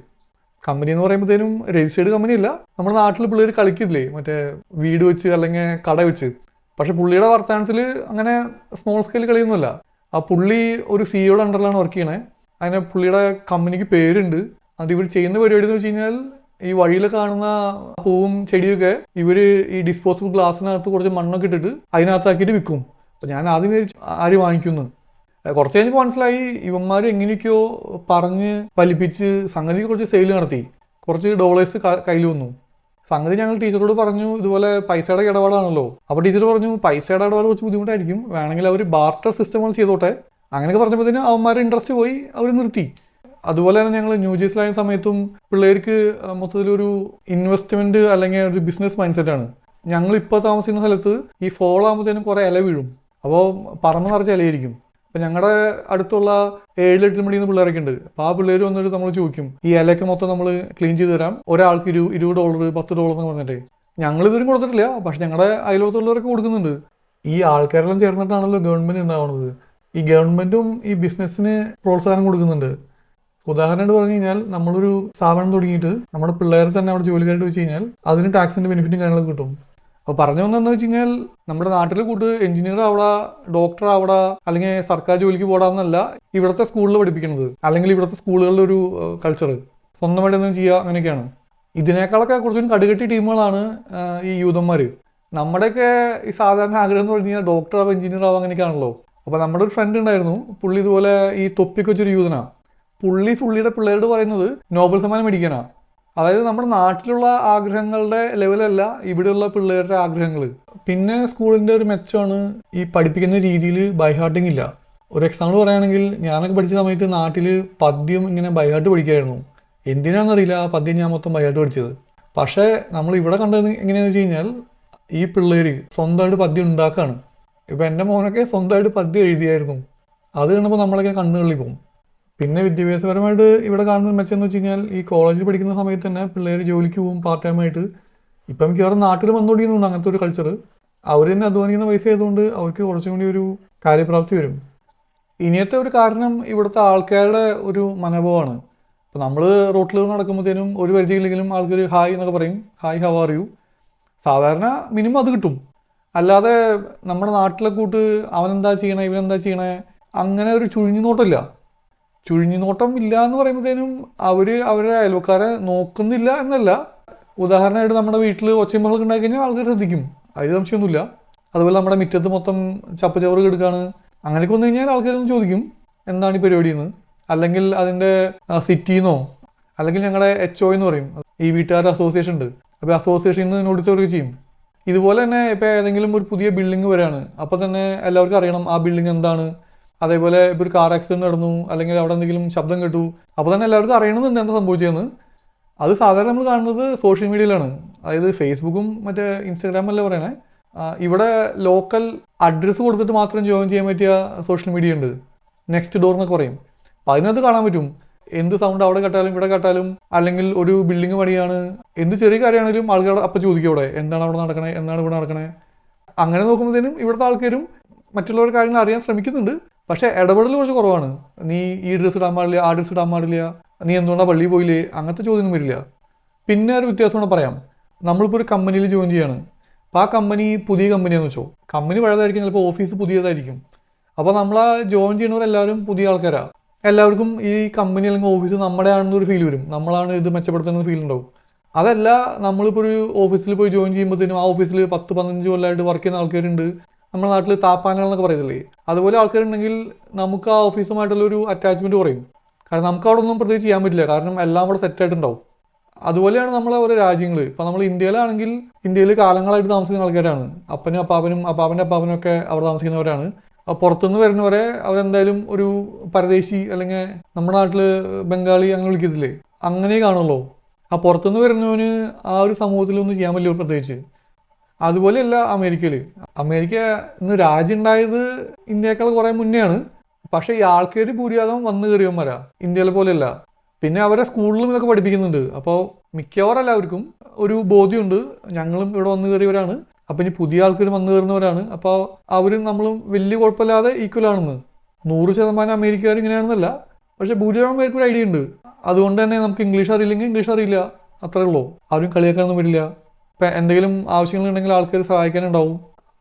കമ്പനി എന്ന് പറയുമ്പോഴത്തേനും രജിസ്റ്റേർഡ് കമ്പനി അല്ല. നമ്മുടെ നാട്ടിൽ പിള്ളേർ കളിക്കില്ലേ? മറ്റേ വീട് വെച്ച് അല്ലെങ്കിൽ കട വെച്ച്. പക്ഷെ പുള്ളിയുടെ വർത്തമാനത്തിൽ അങ്ങനെ സ്മോൾ സ്കെയിൽ കളിയൊന്നുമല്ല. ആ പുള്ളി ഒരു സിഇഒയുടെ അണ്ടറിലാണ് വർക്ക് ചെയ്യണേ. അതിന് പുള്ളിയുടെ കമ്പനിക്ക് പേരുണ്ട്. അത് ഇവർ ചെയ്യുന്ന പരിപാടി എന്ന് വെച്ച് കഴിഞ്ഞാൽ ഈ വഴിയിൽ കാണുന്ന പൂവും ചെടിയൊക്കെ ഇവർ ഈ ഡിസ്പോസിബിൾ ഗ്ലാസ്സിനകത്ത് കുറച്ച് മണ്ണൊക്കെ ഇട്ടിട്ട് അതിനകത്താക്കിയിട്ട് വിൽക്കും. അപ്പോൾ ഞാൻ ആദ്യം ആര് വാങ്ങിക്കുന്നു കുറച്ച് കഴിഞ്ഞപ്പോൾ മനസ്സിലായി ഇവന്മാർ എങ്ങനെയൊക്കെയോ പറഞ്ഞ് പലിപ്പിച്ച് സംഗതി കുറച്ച് സെയിൽ നടത്തി. കുറച്ച് ഡോളേഴ്സ് കയ്യിൽ വന്നു. സംഗതി ഞങ്ങൾ ടീച്ചറോട് പറഞ്ഞു ഇതുപോലെ പൈസയുടെ ഇടപാടാണല്ലോ. അപ്പോൾ ടീച്ചർ പറഞ്ഞു പൈസയുടെ ഇടപാട് കുറച്ച് ബുദ്ധിമുട്ടായിരിക്കും. വേണമെങ്കിൽ അവർ ബാർട്ടർ സിസ്റ്റമുകൾ ചെയ്തോട്ടെ. അങ്ങനെയൊക്കെ പറഞ്ഞപ്പോഴത്തേനും അവന്മാരുടെ ഇൻട്രസ്റ്റ് പോയി അവർ നിർത്തി. അതുപോലെ തന്നെ ഞങ്ങൾ ന്യൂ ജേഴ്സിലായ സമയത്തും പിള്ളേർക്ക് മൊത്തത്തിലൊരു ഇൻവെസ്റ്റ്മെന്റ് അല്ലെങ്കിൽ ഒരു ബിസിനസ് മൈൻഡ് സെറ്റാണ് ഞങ്ങൾ ഇപ്പോൾ താമസിക്കുന്ന സ്ഥലത്ത് ഈ ഫോൾ ആകുമ്പോഴത്തേനും കുറേ ഇല വീഴും. അപ്പോൾ പറന്ന് നിറച്ച് ഇലയായിരിക്കും. അപ്പം ഞങ്ങളുടെ അടുത്തുള്ള ഏഴ് എട്ട് മണിന്ന് പിള്ളേരൊക്കെ ഉണ്ട് അപ്പോൾ ആ പിള്ളേർ വന്നിട്ട് നമ്മൾ ചോദിക്കും ഈ ഇലയൊക്കെ മൊത്തം നമ്മൾ ക്ലീൻ ചെയ്ത് തരാം. ഒരാൾക്ക് ഇരു ഇരുപത് ഡോളർ പത്ത് ഡോളർ എന്ന് പറഞ്ഞിട്ട്. ഞങ്ങൾ ഇതുവരും കൊടുത്തിട്ടില്ല. പക്ഷെ ഞങ്ങളുടെ അയലോത്തുള്ളവരൊക്കെ കൊടുക്കുന്നുണ്ട്. ഈ ആൾക്കാരെല്ലാം ചേർന്നിട്ടാണല്ലോ ഗവൺമെന്റ് ഉണ്ടാവുന്നത് ഈ ഗവൺമെന്റും ഈ ബിസിനസ്സിന് പ്രോത്സാഹനം കൊടുക്കുന്നുണ്ട്. ഉദാഹരണമായിട്ട് പറഞ്ഞു കഴിഞ്ഞാൽ നമ്മളൊരു സ്ഥാപനം തുടങ്ങിയിട്ട് നമ്മുടെ പിള്ളേരെ തന്നെ അവിടെ ജോലിക്കാരായിട്ട് വെച്ച് കഴിഞ്ഞാൽ അതിന് ടാക്സിന്റെ ബെനിഫിറ്റും കാര്യങ്ങളൊക്കെ കിട്ടും. അപ്പോൾ പറഞ്ഞു വന്നതെന്ന് വെച്ച് കഴിഞ്ഞാൽ നമ്മുടെ നാട്ടിൽ കൂട്ട് എഞ്ചിനീയർ ആവട ഡോക്ടർ ആവട അല്ലെങ്കിൽ സർക്കാർ ജോലിക്ക് പോടാന്നല്ല ഇവിടുത്തെ സ്കൂളിൽ പഠിപ്പിക്കുന്നത് അല്ലെങ്കിൽ ഇവിടുത്തെ സ്കൂളുകളിലെ ഒരു കൾച്ചർ സ്വന്തമായിട്ട് ഒന്നും ചെയ്യുക അങ്ങനെയൊക്കെയാണ്. ഇതിനേക്കാളൊക്കെ കുറച്ചും കടുകെട്ടി ടീമുകളാണ് ഈ യൂതന്മാർ നമ്മുടെയൊക്കെ ഈ സാധാരണ ആഗ്രഹം എന്ന് പറഞ്ഞു കഴിഞ്ഞാൽ ഡോക്ടർ ആവാം എഞ്ചിനീയർ ആവാം അങ്ങനെയൊക്കെയാണല്ലോ. അപ്പോൾ നമ്മുടെ ഒരു ഫ്രണ്ട് ഉണ്ടായിരുന്നു പുള്ളി ഇതുപോലെ ഈ തൊപ്പിക്കൊച്ചൊരു യൂതനാണ് യൂതനാ. പുള്ളി പുള്ളിയുടെ പിള്ളേരോട് പറയുന്നത് നോബൽ സമ്മാനം മേടിക്കാനാ. അതായത് നമ്മുടെ നാട്ടിലുള്ള ആഗ്രഹങ്ങളുടെ ലെവലല്ല ഇവിടെയുള്ള പിള്ളേരുടെ ആഗ്രഹങ്ങൾ പിന്നെ സ്കൂളിന്റെ ഒരു മെച്ചമാണ് ഈ പഠിപ്പിക്കുന്ന രീതിയിൽ ബൈഹാർട്ടിങ് ഇല്ല. ഒരു എക്സാമ്പിൾ പറയുകയാണെങ്കിൽ ഞാനൊക്കെ പഠിച്ച സമയത്ത് നാട്ടിൽ പദ്യം ഇങ്ങനെ ബൈഹാർട്ട് പഠിക്കുമായിരുന്നു എന്തിനാണെന്നറിയില്ല ആ പദ്യം ഞാൻ മൊത്തം ബൈഹാർട്ട് പഠിച്ചത്. പക്ഷേ നമ്മൾ ഇവിടെ കണ്ടത് എങ്ങനെയാണെന്ന് വെച്ച് കഴിഞ്ഞാൽ ഈ പിള്ളേർ സ്വന്തമായിട്ട് പദ്യം ഉണ്ടാക്കുകയാണ് ഇപ്പം എന്റെ മോനൊക്കെ സ്വന്തമായിട്ട് പദ്യം എഴുതിയായിരുന്നു. അത് കണ്ടപ്പോൾ നമ്മളൊക്കെ കണ്ണുകളിൽ പോകും പിന്നെ വിദ്യാഭ്യാസപരമായിട്ട് ഇവിടെ കാണുന്ന മെച്ചം വെച്ച് കഴിഞ്ഞാൽ ഈ കോളേജിൽ പഠിക്കുന്ന സമയത്ത് തന്നെ പിള്ളേർ ജോലിക്ക് പോകും പാർട്ട് ടൈം ആയിട്ട്. ഇപ്പം മിക്കവാറും നാട്ടിൽ വന്നുകൊണ്ടിരിക്കുന്നുണ്ട് അങ്ങനത്തെ ഒരു കൾച്ചർ അവർ തന്നെ അധ്വാനിക്കുന്ന പൈസ ആയതുകൊണ്ട് അവർക്ക് കുറച്ചും കൂടി ഒരു കാര്യപ്രാപ്തി വരും. ഇനിയത്തെ ഒരു കാരണം ഇവിടുത്തെ ആൾക്കാരുടെ ഒരു മനോഭാവമാണ്. ഇപ്പോൾ നമ്മൾ റോട്ടിൽ നടക്കുമ്പോഴത്തേനും ഒരു പരിചയമില്ലെങ്കിലും ആൾക്കൊരു ഹായ് എന്നൊക്കെ പറയും. ഹായ് ഹവ് ആർ യു സാധാരണ മിനിമം അത് കിട്ടും. അല്ലാതെ നമ്മുടെ നാട്ടിലെ കൂട്ട് അവനെന്താ ചെയ്യണേ ഇവനെന്താ ചെയ്യണേ അങ്ങനെ ഒരു ചുഴിഞ്ഞു നോട്ടമില്ല ചുഴിഞ്ഞു നോട്ടം ഇല്ല എന്ന് പറയുമ്പോഴത്തേനും അവർ അവരുടെ അയൽവക്കാരെ നോക്കുന്നില്ല എന്നല്ല. ഉദാഹരണമായിട്ട് നമ്മുടെ വീട്ടിൽ ഒച്ചയും ബഹളമൊക്കെ ഉണ്ടായി കഴിഞ്ഞാൽ ആൾക്കാർ ശ്രദ്ധിക്കും. അതിൽ സംശയമൊന്നുമില്ല. അതുപോലെ നമ്മുടെ മുറ്റത്ത് മൊത്തം ചപ്പ് ചവറ് കെടുക്കാണ്. അങ്ങനെയൊക്കെ വന്നു കഴിഞ്ഞാൽ ആൾക്കാരൊന്ന് ചോദിക്കും എന്താണ് ഈ പരിപാടി എന്ന് അല്ലെങ്കിൽ അതിന്റെ സിറ്റിന്നോ? അല്ലെങ്കിൽ ഞങ്ങളുടെ എച്ച് ഒ എന്ന് പറയും. ഈ വീട്ടുകാരുടെ അസോസിയേഷൻ ഉണ്ട്. അപ്പോൾ അസോസിയേഷനിൽ നിന്ന് നോട്ടീസ് വരിക ചെയ്യും. ഇതുപോലെ തന്നെ ഇപ്പോൾ ഏതെങ്കിലും ഒരു പുതിയ ബിൽഡിംഗ് വരാണ്. അപ്പോൾ തന്നെ എല്ലാവർക്കും അറിയണം ആ ബിൽഡിംഗ് എന്താണ്? അതേപോലെ ഇപ്പോൾ ഒരു കാർ ആക്സിഡന്റ് നടന്നു അല്ലെങ്കിൽ അവിടെ എന്തെങ്കിലും ശബ്ദം കേട്ടു അപ്പോൾ തന്നെ എല്ലാവർക്കും അറിയണമെന്നുണ്ട് എന്താ സംഭവിച്ചതെന്ന് അത് സാധാരണ നമ്മൾ കാണുന്നത് സോഷ്യൽ മീഡിയയിലാണ് അതായത് ഫേസ്ബുക്കും മറ്റേ ഇൻസ്റ്റാഗ്രാമല്ല പറയണേ? ഇവിടെ ലോക്കൽ അഡ്രസ്സ് കൊടുത്തിട്ട് മാത്രം ജോയിൻ ചെയ്യാൻ പറ്റിയ സോഷ്യൽ മീഡിയ ഉണ്ട്. നെക്സ്റ്റ് ഡോർ എന്നൊക്കെ പറയും. അപ്പോൾ അതിനകത്ത് കാണാൻ പറ്റും. എന്ത് സൗണ്ട് അവിടെ കേട്ടാലും ഇവിടെ കേട്ടാലും അല്ലെങ്കിൽ ഒരു ബിൽഡിംഗ് പണിയാണ്. എന്ത് ചെറിയ കാര്യമാണെങ്കിലും ആൾക്കാർ അപ്പം ചോദിക്കും അവിടെ എന്താണ് അവിടെ നടക്കണേ എന്താണ് ഇവിടെ നടക്കണേ. അങ്ങനെ നോക്കുമ്പോഴത്തേനും ഇവിടുത്തെ ആൾക്കാരും മറ്റുള്ളവരുടെ കാര്യങ്ങൾ അറിയാൻ ശ്രമിക്കുന്നുണ്ട്. പക്ഷേ ഇടപെടൽ കുറച്ച് കുറവാണ്. നീ ഈ ഡ്രസ്സ് ഇടാൻ പാടില്ല ആ ഡ്രസ്സ് ഇടാൻ പാടില്ല നീ എന്തുകൊണ്ടാണ് പള്ളിയിൽ പോയില്ലേ? അങ്ങനത്തെ ചോദ്യമൊന്നും വരില്ല. പിന്നെ ഒരു വ്യത്യാസം കൂടെ പറയാം. നമ്മളിപ്പോൾ ഒരു കമ്പനിയിൽ ജോയിൻ ചെയ്യാണ്. അപ്പോൾ ആ കമ്പനി പുതിയ കമ്പനിയാണെന്ന് വെച്ചോ. കമ്പനി പഴയതായിരിക്കും ചിലപ്പോൾ ഓഫീസ് പുതിയതായിരിക്കും. അപ്പോൾ നമ്മൾ ആ ജോയിൻ ചെയ്യുന്നവരെല്ലാവരും പുതിയ ആൾക്കാരാണ് എല്ലാവർക്കും ഈ കമ്പനി അല്ലെങ്കിൽ ഓഫീസ് നമ്മുടെ ആണെന്നൊരു ഫീൽ വരും. നമ്മളാണ് ഇത് മെച്ചപ്പെടുത്തുന്ന ഫീൽ ഉണ്ടാവും. അതല്ല നമ്മളിപ്പോൾ ഒരു ഓഫീസിൽ പോയി ജോയിൻ ചെയ്യുമ്പോഴത്തേനും ആ ഓഫീസിൽ പത്ത് പതിനഞ്ച് കൊല്ലമായിട്ട് വർക്ക് ചെയ്യുന്ന ആൾക്കാരുണ്ട്. നമ്മുടെ നാട്ടിൽ താപ്പാനകൾ എന്നൊക്കെ പറയത്തില്ലേ? അതുപോലെ ആൾക്കാരുണ്ടെങ്കിൽ നമുക്ക് ആ ഓഫീസുമായിട്ടുള്ള ഒരു അറ്റാച്ച്മെന്റ് കുറയും. കാരണം നമുക്ക് അവിടെ ഒന്നും പ്രത്യേകിച്ച് ചെയ്യാൻ പറ്റില്ല. കാരണം എല്ലാം അവിടെ സെറ്റായിട്ടുണ്ടാവും അതുപോലെയാണ് നമ്മളെ ഓരോ രാജ്യങ്ങൾ ഇപ്പം നമ്മൾ ഇന്ത്യയിലാണെങ്കിൽ ഇന്ത്യയിൽ കാലങ്ങളായിട്ട് താമസിക്കുന്ന ആൾക്കാരാണ്. അപ്പനും അപ്പാപ്പനും അപ്പാപ്പന്റെ അപ്പാപ്പനും ഒക്കെ അവിടെ താമസിക്കുന്നവരാണ്. പുറത്തുനിന്ന് വരുന്നവരെ അവരെന്തായാലും ഒരു പരദേശി അല്ലെങ്കിൽ നമ്മുടെ നാട്ടിൽ ബംഗാളി അങ്ങനെ വിളിക്കത്തില്ലേ? അങ്ങനെ കാണുള്ളൂ. ആ പുറത്തുനിന്ന് വരുന്നവന് ആ ഒരു സമൂഹത്തിലൊന്നും ചെയ്യാൻ പറ്റില്ല പ്രത്യേകിച്ച്. അതുപോലെയല്ല അമേരിക്കയിൽ അമേരിക്ക ഇന്ന് രാജ്യം ഉണ്ടായത് ഇന്ത്യയേക്കാൾ കുറേ മുന്നെയാണ്. പക്ഷേ ഈ ആൾക്കാർ ഭൂരിഭാഗം വന്നു കയറിയവന്മാരാ ഇന്ത്യയിലെ പോലെയല്ല. പിന്നെ അവരെ സ്കൂളിലും ഇതൊക്കെ പഠിപ്പിക്കുന്നുണ്ട്. അപ്പോൾ മിക്കവാറും എല്ലാവർക്കും ഒരു ബോധ്യമുണ്ട്. ഞങ്ങളും ഇവിടെ വന്നു കയറിയവരാണ് അപ്പം ഇനി പുതിയ ആൾക്കാർ വന്നു കയറുന്നവരാണ് അപ്പോൾ അവരും നമ്മളും വലിയ കുഴപ്പമില്ലാതെ ഈക്വൽ ആണെന്ന്. നൂറ് ശതമാനം അമേരിക്കക്കാർ ഇങ്ങനെയാണെന്നല്ല. പക്ഷേ ഭൂരിഭാഗം പേർക്ക് ഒരു ഐഡിയ ഉണ്ട്. അതുകൊണ്ട് തന്നെ നമുക്ക് ഇംഗ്ലീഷ് അറിയില്ലെങ്കിൽ ഇംഗ്ലീഷ് അറിയില്ല. അത്രേ ഉള്ളൂ. ആരും കളിയാക്കാനൊന്നും വരില്ല. ഇപ്പം എന്തെങ്കിലും ആവശ്യങ്ങളുണ്ടെങ്കിൽ ആൾക്കാർ സഹായിക്കാനുണ്ടാവും.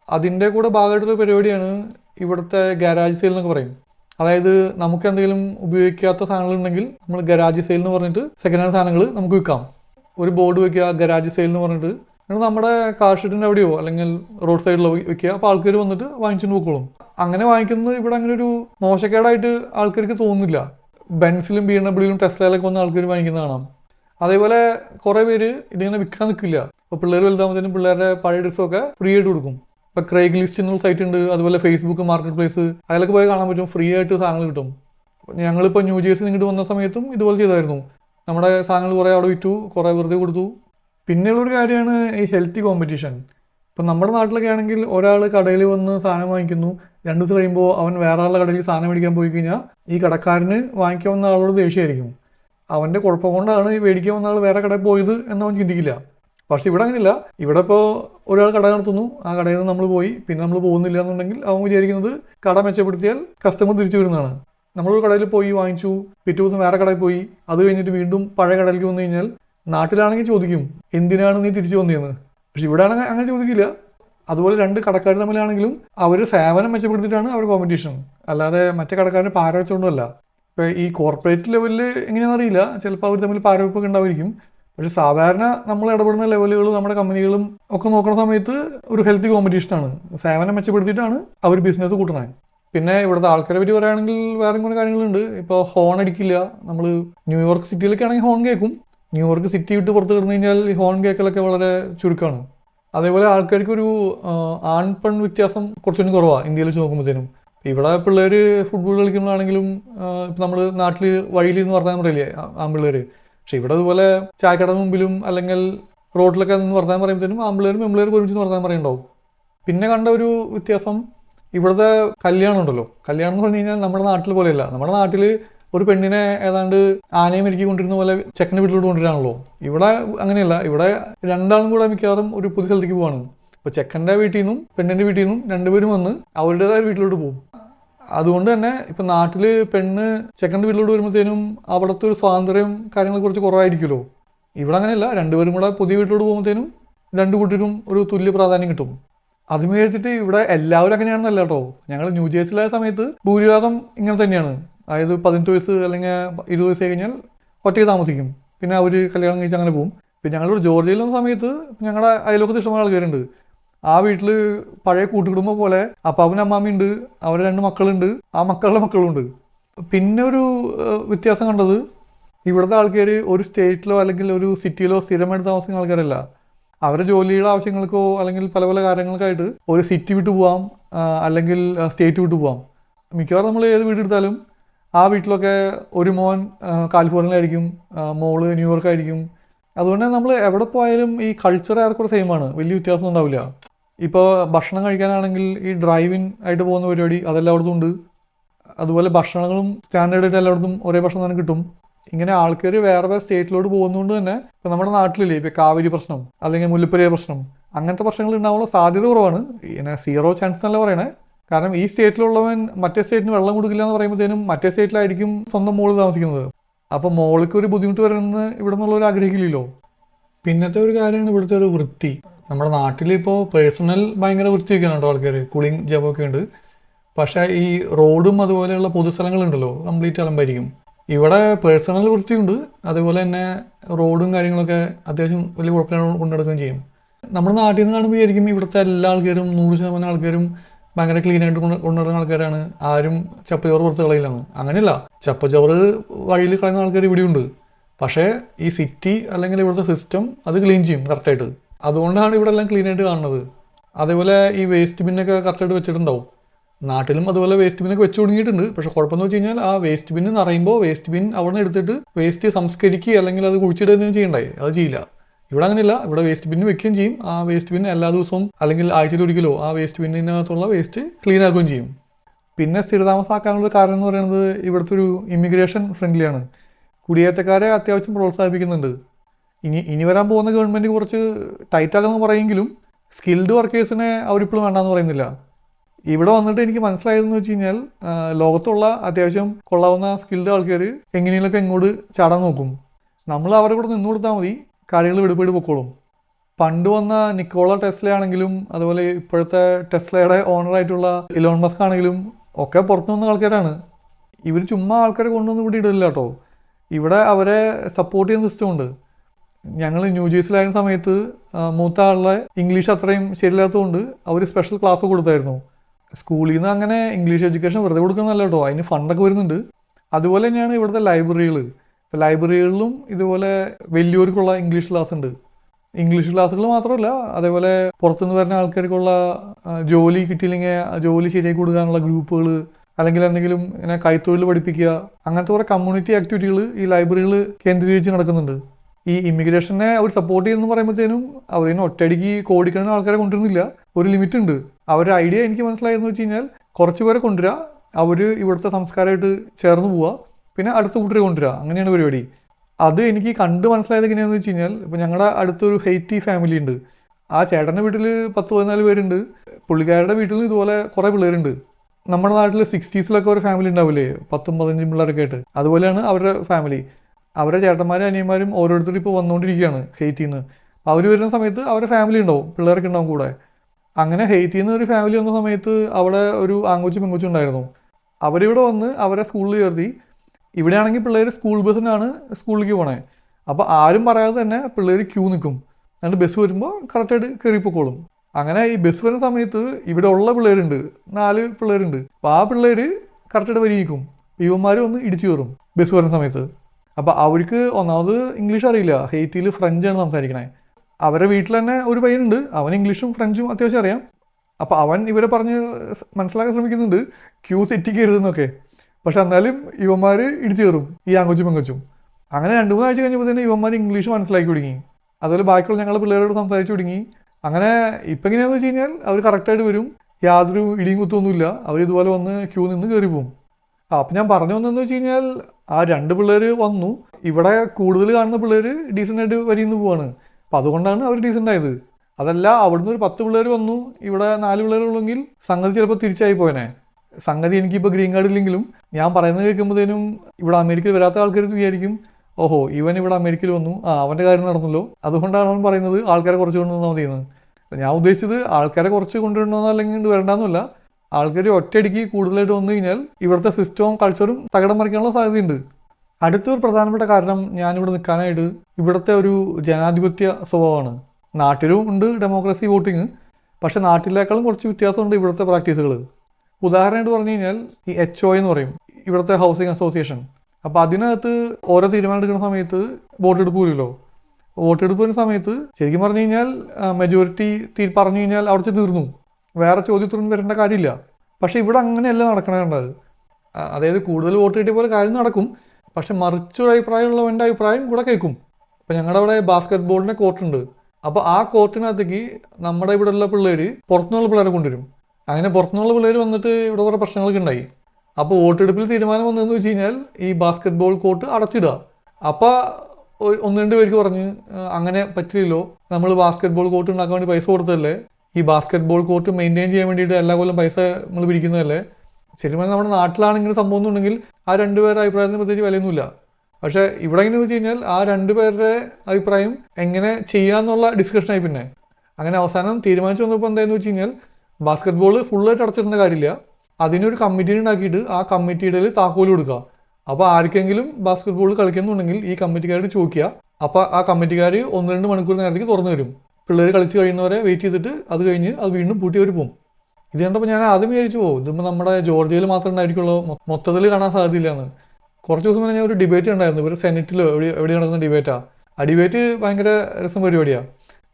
അതിന്റെ കൂടെ ഭാഗമായിട്ടുള്ള പരിപാടിയാണ് ഇവിടുത്തെ ഗാരാജ് സെയിൽ എന്നൊക്കെ പറയും. അതായത് നമുക്ക് എന്തെങ്കിലും ഉപയോഗിക്കാത്ത സാധനങ്ങൾ ഉണ്ടെങ്കിൽ നമ്മൾ ഗരാജ് സെയിൽ എന്ന് പറഞ്ഞിട്ട് സെക്കൻഡ് ഹാൻഡ് സാധനങ്ങൾ നമുക്ക് വിൽക്കാം. ഒരു ബോർഡ് വെക്കുക ഗരാജ് സെയിൽ എന്ന് പറഞ്ഞിട്ട്. എന്നിട്ട് നമ്മുടെ കാർ ഷെഡിന്റെ അവിടെയോ അല്ലെങ്കിൽ റോഡ് സൈഡിലോ വെക്കുക. അപ്പോൾ ആൾക്കാർ വന്നിട്ട് വാങ്ങിച്ചുകൊണ്ട് പോയിക്കോളും. അങ്ങനെ വാങ്ങിക്കുന്നത് ഇവിടെ അങ്ങനെ ഒരു മോശക്കേടായിട്ട് ആൾക്കാർക്ക് തോന്നുന്നില്ല. ബെൻസിലും ബി എം ഡബ്ല്യൂലും ടെസ്ലയിലൊക്കെ വന്ന് ആൾക്കാർ വാങ്ങിക്കുന്ന കാണാം. അതേപോലെ കുറേ പേര് ഇതിങ്ങനെ വിൽക്കാൻ നിൽക്കില്ല. അപ്പോൾ പിള്ളേർ വലുതാകുമ്പോഴത്തേനും പിള്ളേരുടെ പഴയ ഡ്രസ്സൊക്കെ ഫ്രീ ആയിട്ട് കൊടുക്കും. ഇപ്പോൾ ക്രൈഗ് ലിസ്റ്റ് എന്നുള്ള സൈറ്റ് ഉണ്ട് അതുപോലെ ഫേസ്ബുക്ക് മാർക്കറ്റ് പ്ലേസ് അതിലൊക്കെ പോയി കാണാൻ പറ്റും. ഫ്രീ ആയിട്ട് സാധനങ്ങൾ കിട്ടും. ഞങ്ങളിപ്പോൾ ന്യൂ ജേഴ്സി ഇങ്ങോട്ട് വന്ന സമയത്തും ഇതുപോലെ ചെയ്തായിരുന്നു. നമ്മുടെ സാധനങ്ങൾ കുറേ അവിടെ വിറ്റു കുറേ വെറുതെ കൊടുത്തു. പിന്നെയുള്ളൊരു കാര്യമാണ് ഈ ഹെൽത്തി കോമ്പറ്റീഷൻ ഇപ്പം നമ്മുടെ നാട്ടിലൊക്കെ ആണെങ്കിൽ ഒരാൾ കടയിൽ വന്ന് സാധനം വാങ്ങിക്കുന്നു. രണ്ട് ദിവസം കഴിയുമ്പോൾ അവൻ വേറെ ആളുടെ കടയിൽ സാധനം മേടിക്കാൻ പോയി കഴിഞ്ഞാൽ ഈ കടക്കാരന് വാങ്ങിക്കാൻ വന്ന ആളോട് ദേഷ്യമായിരിക്കും. അവന്റെ കുഴപ്പം കൊണ്ടാണ് ഈ മേടിക്കാൻ വന്ന ആൾ വേറെ കടയിൽ പോയത് എന്ന് അവൻ ചിന്തിക്കില്ല. പക്ഷെ ഇവിടെ അങ്ങനെയില്ല. ഇവിടെ ഇപ്പോൾ ഒരാൾ കട നടത്തുന്നു. ആ കടയിൽ നിന്ന് നമ്മൾ പോയി. പിന്നെ നമ്മൾ പോകുന്നില്ല എന്നുണ്ടെങ്കിൽ അവൻ വിചാരിക്കുന്നത് കട മെച്ചപ്പെടുത്തിയാൽ കസ്റ്റമർ തിരിച്ചു വരുന്നതാണ്. നമ്മളൊരു കടയിൽ പോയി വാങ്ങിച്ചു. പിറ്റേ ദിവസം വേറെ കടയിൽ പോയി. അത് കഴിഞ്ഞിട്ട് വീണ്ടും പഴയ കടയിലേക്ക് വന്നു കഴിഞ്ഞാൽ നാട്ടിലാണെങ്കിൽ ചോദിക്കും എന്തിനാണ് നീ തിരിച്ചു വന്നതെന്ന് പക്ഷെ ഇവിടെ ആണെങ്കിൽ അങ്ങനെ ചോദിക്കില്ല. അതുപോലെ രണ്ട് കടക്കാർ തമ്മിലാണെങ്കിലും അവർ സേവനം മെച്ചപ്പെടുത്തിയിട്ടാണ് അവർ കോമ്പറ്റീഷൻ അല്ലാതെ മറ്റേ കടക്കാരന് പാര വെച്ചുകൊണ്ടല്ല ഇപ്പോൾ ഈ കോർപ്പറേറ്റ് ലെവലിൽ എങ്ങനെയാണെന്ന് അറിയില്ല. ചിലപ്പോൾ അവർ തമ്മിൽ പാരവെപ്പൊക്കെ ഉണ്ടാവുമായിരിക്കും. പക്ഷെ സാധാരണ നമ്മൾ ഇടപെടുന്ന ലെവലുകൾ നമ്മുടെ കമ്പനികളും ഒക്കെ നോക്കുന്ന സമയത്ത് ഒരു ഹെൽത്തി കോമ്പറ്റീഷനാണ് സേവനം മെച്ചപ്പെടുത്തിയിട്ടാണ് അവർ ബിസിനസ് കൂട്ടണത് പിന്നെ ഇവിടുത്തെ ആൾക്കാരെ പറ്റി പറയുകയാണെങ്കിൽ വേറെ കുറേ കാര്യങ്ങളുണ്ട്. ഇപ്പോൾ ഹോൺ അടിക്കില്ല. നമ്മൾ ന്യൂയോർക്ക് സിറ്റിയിലൊക്കെ ആണെങ്കിൽ ഹോൺ കേൾക്കും. ന്യൂയോർക്ക് സിറ്റി വിട്ട് പുറത്ത് കിടന്നു കഴിഞ്ഞാൽ ഈ ഹോൺ കേൾക്കലൊക്കെ വളരെ ചുരുക്കമാണ്. അതേപോലെ ആൾക്കാർക്ക് ഒരു ആൺ പെൺ വ്യത്യാസം കുറച്ചുകൂടി കുറവാണ് ഇന്ത്യയിൽ വെച്ച് നോക്കുമ്പോഴത്തേനും. ഇവിടെ പിള്ളേർ ഫുട്ബോൾ കളിക്കുമ്പോഴാണെങ്കിലും ഇപ്പം നമ്മൾ നാട്ടിൽ വഴിയിൽ എന്ന് പറഞ്ഞാൽ പറയില്ലേ ആ- ആൺപിള്ളേർ പക്ഷെ ഇവിടെ അതുപോലെ ചായക്കട മുമ്പിലും അല്ലെങ്കിൽ റോഡിലൊക്കെ നിന്ന് വർത്താൻ പറയുമ്പോഴത്തേനും ആമ്പിള്ളേരും പെമ്പിള്ളേരും ഒരുമിച്ച് വർത്താൻ പറയുണ്ടാവും പിന്നെ കണ്ട ഒരു വ്യത്യാസം ഇവിടുത്തെ കല്യാണം ഉണ്ടല്ലോ. കല്യാണം എന്ന് പറഞ്ഞു കഴിഞ്ഞാൽ നമ്മുടെ നാട്ടിൽ പോലെയല്ല. നമ്മുടെ നാട്ടിൽ ഒരു പെണ്ണിനെ ഏതാണ്ട് ആനയെ മെരുക്കി കൊണ്ടിരുന്ന പോലെ ചെക്കന്റെ വീട്ടിലോട്ട് കൊണ്ടുവരാണല്ലോ. ഇവിടെ അങ്ങനെയല്ല. ഇവിടെ രണ്ടാളും കൂടെ മിക്കവാറും ഒരു പുതിയ സ്ഥലത്തേക്ക് പോവാണ്. അപ്പോൾ ചെക്കന്റെ വീട്ടിൽ നിന്നും പെണ്ണിന്റെ വീട്ടിൽ നിന്നും രണ്ടുപേരും വന്ന് അവരുടേതായ വീട്ടിലോട്ട് പോകും. അതുകൊണ്ട് തന്നെ ഇപ്പം നാട്ടിൽ പെണ്ണ് ചെക്കന്റെ വീട്ടിലോട്ട് വരുമ്പോഴത്തേനും അവിടുത്തെ ഒരു സ്വാതന്ത്ര്യം കാര്യങ്ങളെ കുറിച്ച് കുറവായിരിക്കുമല്ലോ. ഇവിടെ അങ്ങനെയല്ല രണ്ടുപേരും കൂടെ പുതിയ വീട്ടിലോട്ട് പോകുമ്പോഴത്തേനും രണ്ടു കൂട്ടർക്കും ഒരു തുല്യ പ്രാധാന്യം കിട്ടും. അത് മേടിച്ചിട്ട് ഇവിടെ എല്ലാവരും അങ്ങനെയാണെന്നല്ല കേട്ടോ. ഞങ്ങൾ ന്യൂ ജേഴ്സിലായ സമയത്ത് ഭൂരിഭാഗം ഇങ്ങനെ തന്നെയാണ്. അതായത് പതിനെട്ട് വയസ്സ് അല്ലെങ്കിൽ ഇരുപത് വയസ്സ് കഴിഞ്ഞാൽ ഒറ്റയ്ക്ക് താമസിക്കും. പിന്നെ അവർ കല്യാണം കഴിച്ച് അങ്ങനെ പോകും. പിന്നെ ഞങ്ങളിവിടെ ജോർജിയിലുള്ള സമയത്ത് ഞങ്ങളുടെ അയലൊക്കെ ഇഷ്ടമായ ആൾക്കാരുണ്ട്. ആ വീട്ടിൽ പഴയ കൂട്ടുകുടുംബം പോലെ അപ്പാപ്പനും അമ്മാമിയുണ്ട് അവരുടെ രണ്ട് മക്കളുണ്ട് ആ മക്കളുടെ മക്കളുണ്ട്. പിന്നെ ഒരു വ്യത്യാസം കണ്ടത് ഇവിടുത്തെ ആൾക്കാർ ഒരു സ്റ്റേറ്റിലോ അല്ലെങ്കിൽ ഒരു സിറ്റിയിലോ സ്ഥിരമായിട്ട് താമസിക്കുന്ന ആൾക്കാരല്ല. അവരുടെ ജോലിയുടെ ആവശ്യങ്ങൾക്കോ അല്ലെങ്കിൽ പല പല കാര്യങ്ങൾക്കായിട്ട് ഒരു സിറ്റി വിട്ടു പോവാം അല്ലെങ്കിൽ സ്റ്റേറ്റ് വിട്ടു പോവാം. മിക്കവാറും നമ്മൾ ഏത് വീടെടുത്താലും ആ വീട്ടിലൊക്കെ ഒരു മോൻ കാലിഫോർണിയയിലായിരിക്കും മോൾ ന്യൂയോർക്കായിരിക്കും. അതുകൊണ്ട് നമ്മൾ എവിടെ പോയാലും ഈ കൾച്ചർ ഏറെക്കുറെ സെയിം ആണ്. വലിയ വ്യത്യാസം ഉണ്ടാവില്ല. ഇപ്പോൾ ഭക്ഷണം കഴിക്കാനാണെങ്കിൽ ഈ ഡ്രൈവിൻ ആയിട്ട് പോകുന്ന പരിപാടി അതെല്ലായിടത്തും ഉണ്ട്. അതുപോലെ ഭക്ഷണങ്ങളും സ്റ്റാൻഡേർഡ് ആയിട്ട് എല്ലായിടത്തും ഒരേ ഭക്ഷണം തന്നെ കിട്ടും. ഇങ്ങനെ ആൾക്കാർ വേറെ വേറെ സ്റ്റേറ്റിലോട്ട് പോകുന്നതുകൊണ്ട് തന്നെ ഇപ്പം നമ്മുടെ നാട്ടിലില്ലേ ഇപ്പോൾ കാവേരി പ്രശ്നം അല്ലെങ്കിൽ മുല്ലപ്പെരിയ പ്രശ്നം അങ്ങനത്തെ പ്രശ്നങ്ങൾ ഉണ്ടാവാനുള്ള സാധ്യത കുറവാണ്. ഇങ്ങനെ സീറോ ചാൻസ് എന്നല്ല പറയണേ. കാരണം ഈ സ്റ്റേറ്റിലുള്ളവൻ മറ്റേ സ്റ്റേറ്റിന് വെള്ളം കൊടുക്കില്ല എന്ന് പറയുമ്പോഴത്തേനും മറ്റേ സ്റ്റേറ്റിലായിരിക്കും സ്വന്തം മോൾ താമസിക്കുന്നത്. അപ്പോൾ മോൾക്ക് ഒരു ബുദ്ധിമുട്ട് വരണമെന്ന് ഇവിടെ നിന്നുള്ളവർ ആഗ്രഹിക്കില്ലല്ലോ. പിന്നത്തെ ഒരു കാര്യമാണ് ഇവിടുത്തെ ഒരു വൃത്തി. നമ്മുടെ നാട്ടിൽ ഇപ്പോൾ പേഴ്സണൽ ഭയങ്കര വൃത്തിയൊക്കെയാണ് കേട്ടോ ആൾക്കാർ കൂളിംഗ് ജബൊക്കെ ഉണ്ട്. പക്ഷേ ഈ റോഡും അതുപോലെയുള്ള പൊതുസ്ഥലങ്ങളുണ്ടല്ലോ കംപ്ലീറ്റ് അലമ്പായിരിക്കും. ഇവിടെ പേഴ്സണൽ വൃത്തിയുണ്ട്. അതുപോലെ തന്നെ റോഡും കാര്യങ്ങളൊക്കെ അത്യാവശ്യം വലിയ കുഴപ്പമില്ലാതെ കൊണ്ടുനടക്കുകയും ചെയ്യും. നമ്മുടെ നാട്ടിൽ നിന്ന് കാണുമ്പോൾ ആയിരിക്കും ഇവിടുത്തെ എല്ലാ ആൾക്കാരും നൂറ് ശതമാനം ആൾക്കാരും ഭയങ്കര ക്ലീൻ ആയിട്ട് കൊണ്ട് കൊണ്ടുനടക്കുന്ന ആൾക്കാരാണ്. ആരും ചപ്പച്ചോറ് പുറത്ത് കളയില്ലെന്ന്. അങ്ങനെയല്ല. ചപ്പച്ചോറ് വഴിയിൽ കളയുന്ന ആൾക്കാർ ഇവിടെയുണ്ട്. പക്ഷേ ഈ സിറ്റി അല്ലെങ്കിൽ ഇവിടുത്തെ സിസ്റ്റം അത് ക്ലീൻ ചെയ്യും കറക്റ്റായിട്ട് അതുകൊണ്ടാണ് ഇവിടെ എല്ലാം ക്ലീൻ ആയിട്ട് കാണുന്നത്. അതേപോലെ ഈ വേസ്റ്റ് ബിന്നൊക്കെ കറക്റ്റായിട്ട് വെച്ചിട്ടുണ്ടാവും. നാട്ടിലും അതുപോലെ വേസ്റ്റ് ബിന്നൊക്കെ വെച്ച് തുടങ്ങിയിട്ടുണ്ട്. പക്ഷെ കുഴപ്പമെന്ന് വെച്ച് കഴിഞ്ഞാൽ ആ വേസ്റ്റ് ബിന്ന് നിറയുമ്പോൾ വേസ്റ്റ് ബിൻ അവിടെ നിന്ന് എടുത്തിട്ട് വേസ്റ്റ് സംസ്കരിക്കുക അല്ലെങ്കിൽ അത് കുഴിച്ചിടുകയും ചെയ്യണ്ടായി. അത് ചെയ്യില്ല. ഇവിടെ അങ്ങനെയല്ല. ഇവിടെ വേസ്റ്റ് ബിന്ന് വെക്കുകയും ചെയ്യും. ആ വേസ്റ്റ് ബിൻ എല്ലാ ദിവസവും അല്ലെങ്കിൽ ആഴ്ചയിൽ ഒരിക്കലോ ആ വേസ്റ്റ് ബിന്നിനകത്തുള്ള വേസ്റ്റ് ക്ലീൻ ആക്കുകയും ചെയ്യും. പിന്നെ സ്ഥിരതാമസമാക്കാനുള്ള കാരണം എന്ന് പറയുന്നത് ഇവിടുത്തെ ഒരു ഇമിഗ്രേഷൻ ഫ്രണ്ട്ലിയാണ് കുടിയേറ്റക്കാരെ അത്യാവശ്യം പ്രോത്സാഹിപ്പിക്കുന്നുണ്ട്. ഇനി ഇനി വരാൻ പോകുന്ന ഗവൺമെന്റ് കുറച്ച് ടൈറ്റാകുമെന്ന് പറയുമെങ്കിലും സ്കിൽഡ് വർക്കേഴ്സിനെ അവരിപ്പോഴും വേണ്ടാന്ന് പറയുന്നില്ല. ഇവിടെ വന്നിട്ട് എനിക്ക് മനസ്സിലായതെന്ന് വെച്ച് കഴിഞ്ഞാൽ ലോകത്തുള്ള അത്യാവശ്യം കൊള്ളാവുന്ന സ്കിൽഡ് ആൾക്കാർ എങ്ങനെയൊക്കെ ഇങ്ങോട്ട് ചാടാൻ നോക്കും. നമ്മൾ അവരെ കൂടെ നിന്ന് കൊടുത്താൽ മതി കാര്യങ്ങൾ വിടുപേട് പൊക്കോളും. പണ്ട് വന്ന നിക്കോള ടെസ്ല ആണെങ്കിലും അതുപോലെ ഇപ്പോഴത്തെ ടെസ്ലയുടെ ഓണറായിട്ടുള്ള ഇലോൺ മസ്ക് ആണെങ്കിലും ഒക്കെ പുറത്തു വന്ന ആൾക്കാരാണ്. ഇവർ ചുമ്മാ ആൾക്കാരെ കൊണ്ടുവന്ന് ഇവിടെ ഇടില്ല കേട്ടോ ഇവിടെ അവരെ സപ്പോർട്ട് ചെയ്യുന്ന സിസ്റ്റം ഉണ്ട്. ഞങ്ങൾ ന്യൂ ജേഴ്സിലായിരുന്ന സമയത്ത് മൂത്ത ആളുടെ ഇംഗ്ലീഷ് അത്രയും ശരിയില്ലാത്തതുകൊണ്ട് അവർ സ്പെഷ്യൽ ക്ലാസ് കൊടുത്തായിരുന്നു. സ്കൂളിൽ നിന്ന് അങ്ങനെ ഇംഗ്ലീഷ് എഡ്യൂക്കേഷൻ വെറുതെ കൊടുക്കുന്നതല്ല കേട്ടോ. അതിന് ഫണ്ടൊക്കെ വരുന്നുണ്ട്. അതുപോലെ തന്നെയാണ് ഇവിടുത്തെ ലൈബ്രറികൾ ലൈബ്രറികളിലും ഇതുപോലെ വലിയവർക്കുള്ള ഇംഗ്ലീഷ് ക്ലാസ് ഉണ്ട്. ഇംഗ്ലീഷ് ക്ലാസ്സുകൾ മാത്രമല്ല അതേപോലെ പുറത്തുനിന്ന് വരുന്ന ആൾക്കാർക്കുള്ള ജോലി കിട്ടിയില്ലെങ്കിൽ ജോലി ശരിയാക്കി കൊടുക്കാനുള്ള ഗ്രൂപ്പുകൾ അല്ലെങ്കിൽ എന്തെങ്കിലും ഇങ്ങനെ കൈത്തൊഴിൽ പഠിപ്പിക്കുക അങ്ങനത്തെ കുറേ കമ്മ്യൂണിറ്റി ആക്ടിവിറ്റികൾ ഈ ലൈബ്രറികൾ കേന്ദ്രീകരിച്ച് നടക്കുന്നുണ്ട്. ഈ ഇമിഗ്രേഷനെ അവർ സപ്പോർട്ട് ചെയ്യുന്നു പറയുമ്പോഴത്തേനും അവരിനെ ഒറ്റയടിക്ക് കോടിക്കണ ആൾക്കാരെ കൊണ്ടുവരുന്നില്ല. ഒരു ലിമിറ്റ് ഉണ്ട്. അവരുടെ ഐഡിയ എനിക്ക് മനസ്സിലായെന്ന് വെച്ച് കഴിഞ്ഞാൽ കുറച്ച് പേരെ കൊണ്ടുവരിക അവർ ഇവിടുത്തെ സംസ്കാരമായിട്ട് ചേർന്ന് പോവുക പിന്നെ അടുത്ത കൂട്ടരെ കൊണ്ടുവരിക അങ്ങനെയാണ് പരിപാടി. അത് എനിക്ക് കണ്ട് മനസ്സിലായത് എങ്ങനെയാണെന്ന് വെച്ച് കഴിഞ്ഞാൽ ഇപ്പോൾ ഞങ്ങളുടെ അടുത്തൊരു ഹെയ്റ്റി ഫാമിലി ഉണ്ട്. ആ ചേട്ടന്റെ വീട്ടിൽ പത്ത് പതിനാല് പേരുണ്ട്. പുള്ളിക്കാരുടെ വീട്ടിൽ ഇതുപോലെ കുറേ പിള്ളേരുണ്ട്. നമ്മുടെ നാട്ടിൽ സിക്സ്റ്റീസിലൊക്കെ ഒരു ഫാമിലി ഉണ്ടാവില്ലേ? പത്തും പതിനഞ്ചും പിള്ളേരൊക്കെ ആയിട്ട്. അതുപോലെയാണ് അവരുടെ ഫാമിലി അവരുടെ ചേട്ടന്മാരും അനിയന്മാരും ഓരോരുത്തരും ഇപ്പോൾ വന്നുകൊണ്ടിരിക്കുകയാണ് ഹെയ്റ്റിൽ നിന്ന് അവർ വരുന്ന സമയത്ത് അവരുടെ ഫാമിലി ഉണ്ടാവും പിള്ളേർക്ക് ഉണ്ടാവും കൂടെ. അങ്ങനെ ഹെയ്റ്റിൽ നിന്ന് ഒരു ഫാമിലി വന്ന സമയത്ത് അവിടെ ഒരു ആങ്കൊച്ചും പെങ്കൊച്ചും ഉണ്ടായിരുന്നു. അവരിവിടെ വന്ന് അവരെ സ്കൂളിൽ ചേർത്തി. ഇവിടെയാണെങ്കിൽ പിള്ളേർ സ്കൂൾ ബസ്സിനാണ് സ്കൂളിലേക്ക് പോണേ. അപ്പോൾ ആരും പറയാതെ തന്നെ പിള്ളേർ ക്യൂ നിൽക്കും എന്നിട്ട് ബസ് വരുമ്പോൾ കറക്റ്റായിട്ട് കയറിപ്പോക്കോളും അങ്ങനെ ഈ ബസ് വരുന്ന സമയത്ത് ഇവിടെ ഉള്ള പിള്ളേരുണ്ട് നാല് പിള്ളേരുണ്ട്. അപ്പോൾ ആ പിള്ളേർ കറക്റ്റായിട്ട് വരി നിൽക്കും യുവന്മാർ വന്ന് ഇടിച്ചു കയറും ബസ് വരുന്ന സമയത്ത്. അപ്പോൾ അവർക്ക് ഒന്നാമത് ഇംഗ്ലീഷ് അറിയില്ല. ഹെയ്റ്റിയിൽ ഫ്രഞ്ചാണ് സംസാരിക്കണേ. അവരുടെ വീട്ടിൽ തന്നെ ഒരു പയ്യനുണ്ട്. അവൻ ഇംഗ്ലീഷും ഫ്രഞ്ചും അത്യാവശ്യം അറിയാം. അപ്പോൾ അവൻ ഇവരെ പറഞ്ഞ് മനസ്സിലാക്കാൻ ശ്രമിക്കുന്നുണ്ട്. ക്യൂ തെറ്റിക്കരുതെന്നൊക്കെ പക്ഷെ എന്നാലും യുവന്മാർ ഇടിച്ചു കയറും. ഈ ആങ്കൊച്ചും പെങ്കൊച്ചും അങ്ങനെ രണ്ട് മൂന്ന് ആഴ്ച കഴിഞ്ഞപ്പോൾ തന്നെ യുവന്മാർ ഇംഗ്ലീഷ് മനസ്സിലാക്കി തുടങ്ങി. അതുപോലെ ബാക്കിയുള്ള ഞങ്ങൾ പിള്ളേരോട് സംസാരിച്ചു തുടങ്ങി. അങ്ങനെ ഇപ്പം എങ്ങനെയാണെന്ന് വെച്ച് കഴിഞ്ഞാൽ അവർ കറക്റ്റായിട്ട് വരും. യാതൊരു ഇടിയും കുത്തൊന്നുമില്ല അവർ ഇതുപോലെ വന്ന് ക്യൂ നിന്ന് കയറി പോകും അപ്പം ഞാൻ പറഞ്ഞു വന്നതെന്ന് വെച്ച് കഴിഞ്ഞാൽ ആ രണ്ട് പിള്ളേർ വന്നു. ഇവിടെ കൂടുതൽ കാണുന്ന പിള്ളേർ ഡീസന്റ് ആയിട്ട് വരിന്ന് പോവാണ്. അപ്പം അതുകൊണ്ടാണ് അവർ ഡീസന്റ് ആയത്. അതല്ല അവിടുന്ന് ഒരു പത്ത് പിള്ളേർ വന്നു. ഇവിടെ നാല് പിള്ളേരുള്ളെങ്കിൽ സംഗതി ചിലപ്പോൾ തിരിച്ചായി പോയനെ. സംഗതി എനിക്കിപ്പോൾ ഗ്രീൻ കാർഡ് ഇല്ലെങ്കിലും ഞാൻ പറയുന്നത് കേൾക്കുമ്പോഴത്തേനും ഇവിടെ അമേരിക്കയിൽ വരാത്ത ആൾക്കാർ വിചാരിക്കും ഓഹോ ഇവൻ ഇവിടെ അമേരിക്കയിൽ വന്നു. ആ അവന്റെ കാര്യം നടന്നല്ലോ. അതുകൊണ്ടാണ് അവൻ പറയുന്നത് ആൾക്കാരെ കുറച്ച് കൊണ്ടുവന്നാൽ മതിയെന്ന്. ഞാൻ ഉദ്ദേശിച്ചത് ആൾക്കാരെ കുറച്ച് കൊണ്ടുവരണമെന്നോ അല്ലെങ്കിൽ വരണ്ടെന്നല്ല ആൾക്കാർ ഒറ്റയടിക്ക് കൂടുതലായിട്ട് വന്നു കഴിഞ്ഞാൽ ഇവിടുത്തെ സിസ്റ്റവും കൾച്ചറും തകിടം മറിക്കാനുള്ള സാധ്യതയുണ്ട്. അടുത്തൊരു പ്രധാനപ്പെട്ട കാരണം ഞാനിവിടെ നിൽക്കാനായിട്ട് ഇവിടുത്തെ ഒരു ജനാധിപത്യ സ്വഭാവമാണ്. നാട്ടിലും ഉണ്ട് ഡെമോക്രസി വോട്ടിങ് പക്ഷേ നാട്ടിലേക്കാളും കുറച്ച് വ്യത്യാസമുണ്ട് ഇവിടുത്തെ പ്രാക്ടീസുകൾ ഉദാഹരണമായിട്ട് പറഞ്ഞു കഴിഞ്ഞാൽ ഈ എച്ച് ഒ എന്ന് പറയും ഇവിടുത്തെ ഹൗസിംഗ് അസോസിയേഷൻ അപ്പോൾ അതിനകത്ത് ഓരോ തീരുമാനം എടുക്കുന്ന സമയത്ത് വോട്ടെടുപ്പ് പോലുമല്ലോ വരുന്ന സമയത്ത് ശരിക്കും പറഞ്ഞു കഴിഞ്ഞാൽ മെജോറിറ്റി പറഞ്ഞു കഴിഞ്ഞാൽ അവിടെ തീർന്നു. വേറെ ചോദ്യത്തിനൊന്നും വരേണ്ട കാര്യമില്ല. പക്ഷേ ഇവിടെ അങ്ങനെയല്ല നടക്കണേണ്ടത് അതായത് കൂടുതൽ വോട്ട് കിട്ടിയ പോലെ കാര്യം നടക്കും. പക്ഷെ മറിച്ചൊരു അഭിപ്രായമുള്ളവന്റെ അഭിപ്രായം കൂടെ കേൾക്കും. അപ്പോൾ ഞങ്ങളുടെ അവിടെ ബാസ്കറ്റ് ബോളിന്റെ കോർട്ടുണ്ട്. അപ്പോൾ ആ കോർട്ടിനകത്തേക്ക് നമ്മുടെ ഇവിടെ ഉള്ള പിള്ളേർ പുറത്തുനിന്നുള്ള പിള്ളേരെ കൊണ്ടുവരും. അങ്ങനെ പുറത്തുനിന്നുള്ള പിള്ളേർ വന്നിട്ട് ഇവിടെ കുറേ പ്രശ്നങ്ങളൊക്കെ ഉണ്ടായി. അപ്പോൾ വോട്ടെടുപ്പിൽ തീരുമാനം വന്നതെന്ന് വെച്ച് കഴിഞ്ഞാൽ ഈ ബാസ്കറ്റ് ബോൾ കോർട്ട് അടച്ചിടുക. അപ്പോൾ ഒന്ന് രണ്ട് പേർക്ക് പറഞ്ഞ് അങ്ങനെ പറ്റില്ലല്ലോ. നമ്മൾ ബാസ്കറ്റ് ബോൾ കോർട്ട് ഉണ്ടാക്കാൻ വേണ്ടി പൈസ കൊടുത്തതല്ലേ? ഈ ബാസ്കറ്റ് ബോൾ കോർട്ട് മെയിന്റെയിൻ ചെയ്യാൻ വേണ്ടിയിട്ട് എല്ലാ കൊല്ലം പൈസ നമ്മൾ പിരിക്കുന്നതല്ലേ? ശരിക്കും നമ്മുടെ നാട്ടിലാണ് ഇങ്ങനെ സംഭവം എന്നുണ്ടെങ്കിൽ ആ രണ്ടുപേരുടെ അഭിപ്രായത്തിന് പ്രത്യേകിച്ച് വിലയൊന്നുമില്ല. പക്ഷേ ഇവിടെ എങ്ങനെ വെച്ച് കഴിഞ്ഞാൽ ആ രണ്ടുപേരുടെ അഭിപ്രായം എങ്ങനെ ചെയ്യാന്നുള്ള ഡിസ്കഷനായി പിന്നെ. അങ്ങനെ അവസാനം തീരുമാനിച്ചു വന്നപ്പോൾ എന്തായെന്ന് വെച്ച് കഴിഞ്ഞാൽ ബാസ്കറ്റ് ബോൾ ഫുള്ളായിട്ട് അടച്ചിടേണ്ട കാര്യമില്ല. അതിനൊരു കമ്മിറ്റി ഉണ്ടാക്കിയിട്ട് ആ കമ്മിറ്റിയുടെ താക്കോൽ കൊടുക്കുക. അപ്പോൾ ആർക്കെങ്കിലും ബാസ്കറ്റ് ബോൾ കളിക്കുന്നുണ്ടെങ്കിൽ ഈ കമ്മിറ്റിക്കാരോട് ചോദിക്കുക. അപ്പോൾ ആ കമ്മിറ്റിക്കാർ ഒന്ന് രണ്ട് മണിക്കൂർ നേരത്തേക്ക് തുറന്നു തരും. പിള്ളേർ കളിച്ച് കഴിയുന്നവരെ വെയിറ്റ് ചെയ്തിട്ട് അത് കഴിഞ്ഞ് അത് വീണ്ടും പൂട്ടി അവർ പോകും ഇത് കണ്ടപ്പോൾ ഞാൻ ആദ്യം വിചാരിച്ചു പോകും ഇതിപ്പോൾ നമ്മുടെ ജോർജിയയിൽ മാത്രമേ ഉണ്ടായിരിക്കുള്ളൂ. മൊത്തത്തിൽ കാണാൻ സാധ്യതയില്ലാന്ന്. കുറച്ച് ദിവസം മുന്നേ ഞാൻ ഒരു ഡിബേറ്റ് ഉണ്ടായിരുന്നു ഇവർ സെനറ്റിലോ എവിടെ എവിടെ നടക്കുന്ന ഡിബേറ്റാ ആ. ഡിബേറ്റ് ഭയങ്കര രസം പരിപാടിയാണ്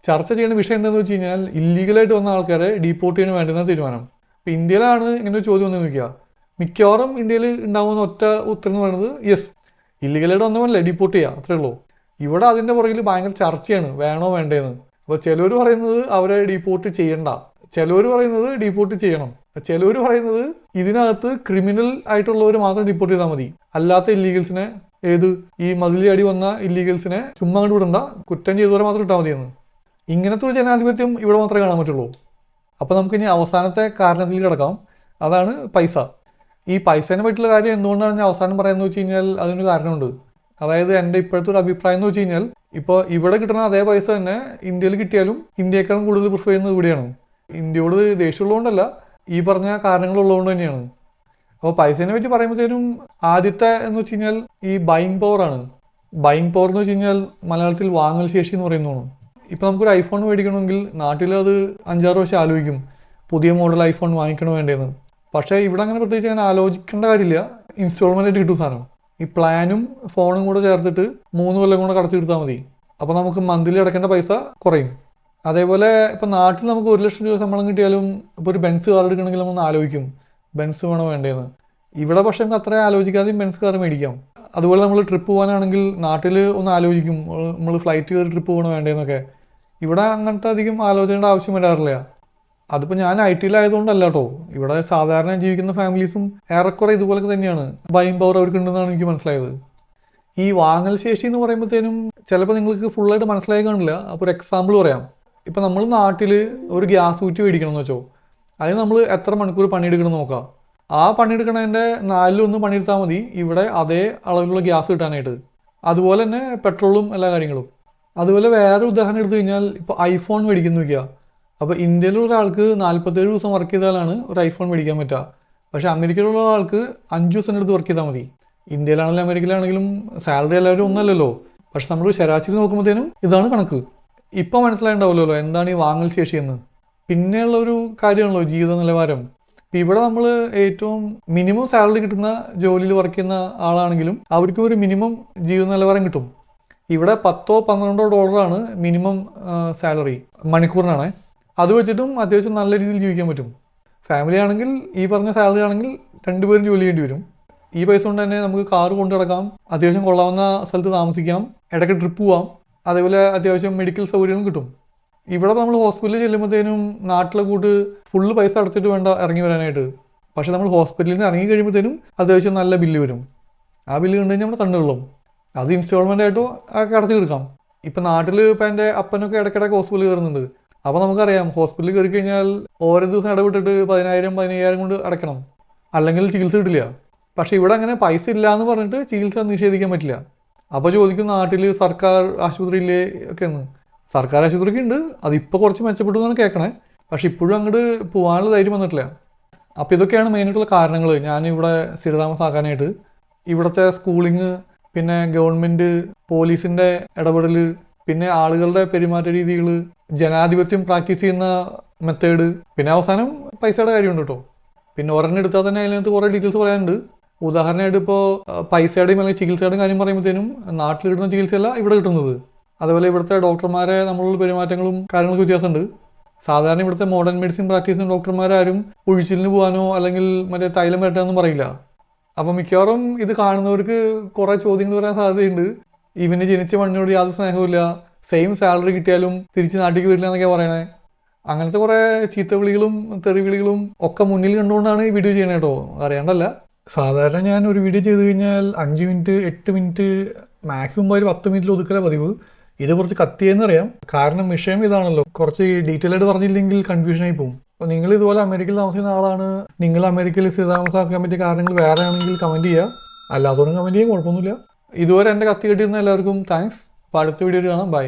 ചർച്ച ചെയ്യുന്ന വിഷയം എന്താണെന്ന് വെച്ച് കഴിഞ്ഞാൽ ഇല്ലീഗലായിട്ട് വന്ന ആൾക്കാരെ ഡീപ്പോർട്ട് ചെയ്യാൻ വേണ്ടുന്ന തീരുമാനം. ഇപ്പം ഇന്ത്യയിലാണ് ഇങ്ങനെ ഒരു ചോദ്യം വന്ന് നോക്കുക മിക്കവാറും ഇന്ത്യയിൽ ഉണ്ടാകുന്ന ഒറ്റ ഉത്തരം എന്ന് പറയുന്നത് യെസ് ഇല്ലീഗലായിട്ട് വന്നവനല്ലേ ഡീപ്പോർട്ട് ചെയ്യുക അത്രേ ഉള്ളൂ. ഇവിടെ അതിന്റെ പുറകിൽ ഭയങ്കര ചർച്ചയാണ്. വേണോ വേണ്ടേന്ന്. അപ്പോൾ ചിലർ പറയുന്നത് അവരെ ഡീപ്പോർട്ട് ചെയ്യണ്ട. ചിലർ പറയുന്നത് ഡീപ്പോർട്ട് ചെയ്യണം. ചിലർ പറയുന്നത് ഇതിനകത്ത് ക്രിമിനൽ ആയിട്ടുള്ളവർ മാത്രം ഡീപ്പോർട്ട് ചെയ്താൽ മതി. അല്ലാത്ത ഇല്ലീഗൽസിനെ ഏത്? ഈ മതിലടി വന്ന ഇല്ലീഗൽസിനെ ചുമ്മാ കണ്ടു വിടണ്ട. കുറ്റം ചെയ്തവരെ മാത്രം ഇട്ടാൽ മതിയെന്ന്. ഇങ്ങനത്തെ ഒരു ജനാധിപത്യം ഇവിടെ മാത്രമേ കാണാൻ പറ്റുള്ളൂ. അപ്പോൾ നമുക്ക് ഇനി അവസാനത്തെ കാരണത്തിൽ കിടക്കാം. അതാണ് പൈസ. ഈ പൈസേനെ പറ്റിയുള്ള കാര്യം എന്തുകൊണ്ടാണ് ഞാൻ അവസാനം പറയുന്നത് വെച്ച് കഴിഞ്ഞാൽ അതിനൊരു കാരണമുണ്ട്. അതായത് എന്റെ ഇപ്പോഴത്തെ ഒരു അഭിപ്രായം എന്ന് വെച്ച് കഴിഞ്ഞാൽ ഇപ്പോൾ ഇവിടെ കിട്ടുന്ന അതേ പൈസ തന്നെ ഇന്ത്യയിൽ കിട്ടിയാലും ഇന്ത്യയെക്കാളും കൂടുതൽ പ്രിഫർ ചെയ്യുന്നത് ഇവിടെയാണ്. ഇന്ത്യയോട് ദേഷ്യമുള്ളതുകൊണ്ടല്ല ഈ പറഞ്ഞ കാരണങ്ങളുള്ളതുകൊണ്ട് തന്നെയാണ്. അപ്പോൾ പൈസേനെ പറ്റി പറയുമ്പോഴത്തേനും ആദ്യത്തെ എന്ന് വെച്ച് കഴിഞ്ഞാൽ ഈ ബൈങ് പവറാണ് ബൈങ് പവർ എന്ന് വെച്ച് കഴിഞ്ഞാൽ മലയാളത്തിൽ വാങ്ങൽ ശേഷി എന്ന് പറയുന്നതാണ്. ഇപ്പോൾ നമുക്കൊരു ഐഫോൺ മേടിക്കണമെങ്കിൽ നാട്ടിൽ അത് അഞ്ചാറ് വർഷം ആലോചിക്കും പുതിയ മോഡൽ ഐഫോൺ വാങ്ങിക്കണോ വേണ്ടതെന്ന് പക്ഷേ ഇവിടെ അങ്ങനെ പ്രത്യേകിച്ച് അങ്ങനെ ആലോചിക്കേണ്ട കാര്യമില്ല. ഇൻസ്റ്റാൾമെന്റ് ആയിട്ട് കിട്ടും സാധനം. ഈ പ്ലാനും ഫോണും കൂടെ ചേർത്തിട്ട് മൂന്ന് കൊല്ലം കൂടെ കടത്തി കൊടുത്താൽ മതി. അപ്പോൾ നമുക്ക് മന്ത്ലി അടക്കേണ്ട പൈസ കുറയും. അതേപോലെ ഇപ്പോൾ നാട്ടിൽ നമുക്ക് ഒരു ലക്ഷം രൂപ ശമ്പളം കിട്ടിയാലും ഇപ്പോൾ ഒരു ബെൻസ് കാർ എടുക്കണമെങ്കിൽ നമ്മൾ ആലോചിക്കും. ബെൻസ് വേണോ വേണ്ടതെന്ന് ഇവിടെ പക്ഷേ നമുക്ക് അത്രയും ആലോചിക്കാതെയും ബെൻസ് കാർ മേടിക്കാം. അതുപോലെ നമ്മൾ ട്രിപ്പ് പോകാനാണെങ്കിൽ നാട്ടിൽ ഒന്ന് ആലോചിക്കും. നമ്മൾ ഫ്ലൈറ്റ് കയറി ട്രിപ്പ് പോകണോ വേണ്ടതെന്നൊക്കെ ഇവിടെ അങ്ങനത്തെ അധികം ആലോചിക്കേണ്ട ആവശ്യം വരാറില്ല. അതിപ്പോൾ ഞാൻ ഐ ടിയിലായതുകൊണ്ടല്ല കേട്ടോ ഇവിടെ സാധാരണ ജീവിക്കുന്ന ഫാമിലീസും ഏറെക്കുറെ ഇതുപോലൊക്കെ തന്നെയാണ്. ബൈം പവർ അവർക്ക് ഉണ്ടെന്നാണ് എനിക്ക് മനസ്സിലായത്. ഈ വാങ്ങൽ ശേഷി എന്ന് പറയുമ്പോഴത്തേനും ചിലപ്പോൾ നിങ്ങൾക്ക് ഫുള്ളായിട്ട് മനസ്സിലായി കാണില്ല. അപ്പോൾ ഒരു എക്സാമ്പിൾ പറയാം. ഇപ്പം നമ്മൾ നാട്ടിൽ ഒരു ഗ്യാസ് ഊറ്റി മേടിക്കണം എന്ന് വെച്ചോ. അതിന് നമ്മൾ എത്ര മണിക്കൂർ പണിയെടുക്കണം നോക്കാം. ആ പണിയെടുക്കണതിന്റെ നാലിലൊന്ന് പണിയെടുത്താൽ മതി. ഇവിടെ അതേ അളവിലുള്ള ഗ്യാസ് കിട്ടാനായിട്ട്. അതുപോലെ തന്നെ പെട്രോളും എല്ലാ കാര്യങ്ങളും. അതുപോലെ വേറെ ഉദാഹരണം എടുത്തു കഴിഞ്ഞാൽ ഇപ്പോൾ ഐഫോൺ മേടിക്കുന്നു വയ്ക്കുക. അപ്പോൾ ഇന്ത്യയിലുള്ള ഒരാൾക്ക് നാൽപ്പത്തേഴ് ദിവസം വർക്ക് ചെയ്താലാണ് ഒരു ഐഫോൺ മേടിക്കാൻ പറ്റുക. പക്ഷേ അമേരിക്കയിലുള്ള ആൾക്ക് അഞ്ച് ദിവസം എടുത്ത് വർക്ക് ചെയ്താൽ മതി. ഇന്ത്യയിലാണെങ്കിലും അമേരിക്കയിലാണെങ്കിലും സാലറി എല്ലാവരും ഒന്നല്ലല്ലോ. പക്ഷെ നമ്മൾ ശരാശരി നോക്കുമ്പോഴത്തേനും ഇതാണ് കണക്ക്. ഇപ്പം മനസ്സിലായിണ്ടാവില്ലല്ലോ എന്താണ് ഈ വാങ്ങൽ ശേഷി എന്ന്. പിന്നെയുള്ള ഒരു കാര്യമാണല്ലോ ജീവിത നിലവാരം. ഇപ്പം ഇവിടെ നമ്മൾ ഏറ്റവും മിനിമം സാലറി കിട്ടുന്ന ജോലിയിൽ വർക്ക് ചെയ്യുന്ന ആളാണെങ്കിലും അവർക്ക് ഒരു മിനിമം ജീവിത നിലവാരം കിട്ടും. ഇവിടെ പത്തോ പന്ത്രണ്ടോ ഡോളറാണ് മിനിമം സാലറി മണിക്കൂറിനാണ്. അത് വെച്ചിട്ടും അത്യാവശ്യം നല്ല രീതിയിൽ ജീവിക്കാൻ പറ്റും. ഫാമിലി ആണെങ്കിൽ ഈ പറഞ്ഞ സാലറി ആണെങ്കിൽ രണ്ടുപേരും ജോലി ചെയ്യേണ്ടി വരും. ഈ പൈസ കൊണ്ട് തന്നെ നമുക്ക് കാറ് കൊണ്ടു നടക്കാം അത്യാവശ്യം കൊള്ളാവുന്ന സ്ഥലത്ത് താമസിക്കാം ഇടയ്ക്ക് ട്രിപ്പ് പോവാം അതേപോലെ അത്യാവശ്യം മെഡിക്കൽ സൗകര്യവും കിട്ടും. ഇവിടെ നമ്മൾ ഹോസ്പിറ്റലിൽ ചെല്ലുമ്പോഴത്തേനും നാട്ടിലെ കൂട്ട് ഫുള്ള് പൈസ അടച്ചിട്ട് വേണ്ട ഇറങ്ങി വരാനായിട്ട്. പക്ഷെ നമ്മൾ ഹോസ്പിറ്റലിൽ നിന്ന് ഇറങ്ങി കഴിയുമ്പോഴത്തേനും അത്യാവശ്യം നല്ല ബില്ല് വരും. ആ ബില്ല് കണ്ടു കഴിഞ്ഞാൽ നമ്മുടെ കണ്ണുകളും അത് ഇൻസ്റ്റാൾമെന്റ് ആയിട്ടും അടച്ചു തീർക്കാം. ഇപ്പം നാട്ടിൽ ഇപ്പം എന്റെ അപ്പനൊക്കെ ഇടയ്ക്കിടയ്ക്ക് ഹോസ്പിറ്റലിൽ കയറുന്നുണ്ട്. അപ്പോൾ നമുക്കറിയാം ഹോസ്പിറ്റലിൽ കയറി കഴിഞ്ഞാൽ ഓരോ ദിവസം ഇടവിട്ടിട്ട് പതിനായിരം പതിനയ്യായിരം കൊണ്ട് അടയ്ക്കണം. അല്ലെങ്കിൽ ചികിത്സ കിട്ടില്ല. പക്ഷേ ഇവിടെ അങ്ങനെ പൈസ ഇല്ല എന്ന് പറഞ്ഞിട്ട് ചികിത്സ നിഷേധിക്കാൻ പറ്റില്ല. അപ്പോൾ ചോദിക്കും നാട്ടിൽ സർക്കാർ ആശുപത്രിയില്ലേ ഒക്കെ എന്ന് സർക്കാർ ആശുപത്രിക്ക് ഉണ്ട്. അതിപ്പോൾ കുറച്ച് മെച്ചപ്പെട്ടു എന്നാണ് കേൾക്കണേ. പക്ഷേ ഇപ്പോഴും അങ്ങോട്ട് പോകാനുള്ള ധൈര്യം വന്നിട്ടില്ല. അപ്പോൾ ഇതൊക്കെയാണ് മെയിനായിട്ടുള്ള കാരണങ്ങൾ ഞാൻ ഇവിടെ സ്ഥിരതാമസമാക്കാനായിട്ട് ഇവിടുത്തെ സ്കൂളിങ് പിന്നെ ഗവൺമെന്റ് പോലീസിന്റെ ഇടപെടൽ പിന്നെ ആളുകളുടെ പെരുമാറ്റ രീതികൾ ജനാധിപത്യം പ്രാക്ടീസ് ചെയ്യുന്ന മെത്തേഡ് പിന്നെ അവസാനം പൈസയുടെ കാര്യമുണ്ട് കേട്ടോ പിന്നെ ഒരെണ്ണം എടുത്താൽ തന്നെ അതിനകത്ത് കുറേ ഡീറ്റെയിൽസ് പറയാനുണ്ട്. ഉദാഹരണമായിട്ട് ഇപ്പോൾ പൈസയുടെയും അല്ലെങ്കിൽ ചികിത്സയുടെയും കാര്യം പറയുമ്പോഴത്തേനും നാട്ടിൽ കിട്ടുന്ന ചികിത്സയല്ല ഇവിടെ കിട്ടുന്നത്. അതുപോലെ ഇവിടുത്തെ ഡോക്ടർമാരെ നമ്മളുള്ള പെരുമാറ്റങ്ങളും കാര്യങ്ങൾക്ക് വ്യത്യാസമുണ്ട്. സാധാരണ ഇവിടുത്തെ മോഡേൺ മെഡിസിൻ പ്രാക്ടീസ് ചെയ്യുന്ന ഡോക്ടർമാരാരും ഒഴിച്ചിലിന് പോകാനോ അല്ലെങ്കിൽ മറ്റേ തൈലം വരട്ടാനൊന്നും പറയില്ല. അപ്പം മിക്കവാറും ഇത് കാണുന്നവർക്ക് കുറേ ചോദ്യങ്ങൾ വരാൻ സാധ്യതയുണ്ട്. ഇവന് ജനിച്ച മണ്ണിനോട് യാതൊരു സ്നേഹമില്ല സെയിം സാലറി കിട്ടിയാലും തിരിച്ച് നാട്ടിലേക്ക് വരില്ല എന്നൊക്കെ പറയണേ. അങ്ങനത്തെ കുറേ തെറി വിളികളും ഒക്കെ മുന്നിൽ കണ്ടുകൊണ്ടാണ് ഈ വീഡിയോ ചെയ്യണേ കേട്ടോ അറിയാണ്ടല്ല. സാധാരണ ഞാൻ ഒരു വീഡിയോ ചെയ്ത് കഴിഞ്ഞാൽ അഞ്ച് മിനിറ്റ് എട്ട് മിനിറ്റ് മാക്സിമം ഒരു പത്ത് മിനിറ്റിൽ ഒതുക്കല പതിവ്. ഇത് കുറച്ച് കത്തിയെന്നറിയാം കാരണം വിഷയം ഇതാണല്ലോ. കുറച്ച് ഡീറ്റെയിൽ ആയിട്ട് പറഞ്ഞില്ലെങ്കിൽ കൺഫ്യൂഷൻ ആയി പോകും അപ്പോൾ നിങ്ങൾ ഇതുപോലെ അമേരിക്കയിൽ താമസിക്കുന്ന ആളാണ്. നിങ്ങൾ അമേരിക്കയിൽ സ്ഥിരതാമസമാക്കാൻ പറ്റിയ കാര്യങ്ങൾ വേറെ ആണെങ്കിൽ കമന്റ് ചെയ്യുക അല്ലാത്തവരും കമന്റ് ചെയ്യാൻ കുഴപ്പമൊന്നുമില്ല. ഇതുവരെ എന്റെ കത്തി കിട്ടിയിരുന്ന എല്ലാവർക്കും താങ്ക്സ് അപ്പോൾ അടുത്ത വീഡിയോയിൽ കാണാം. ബൈ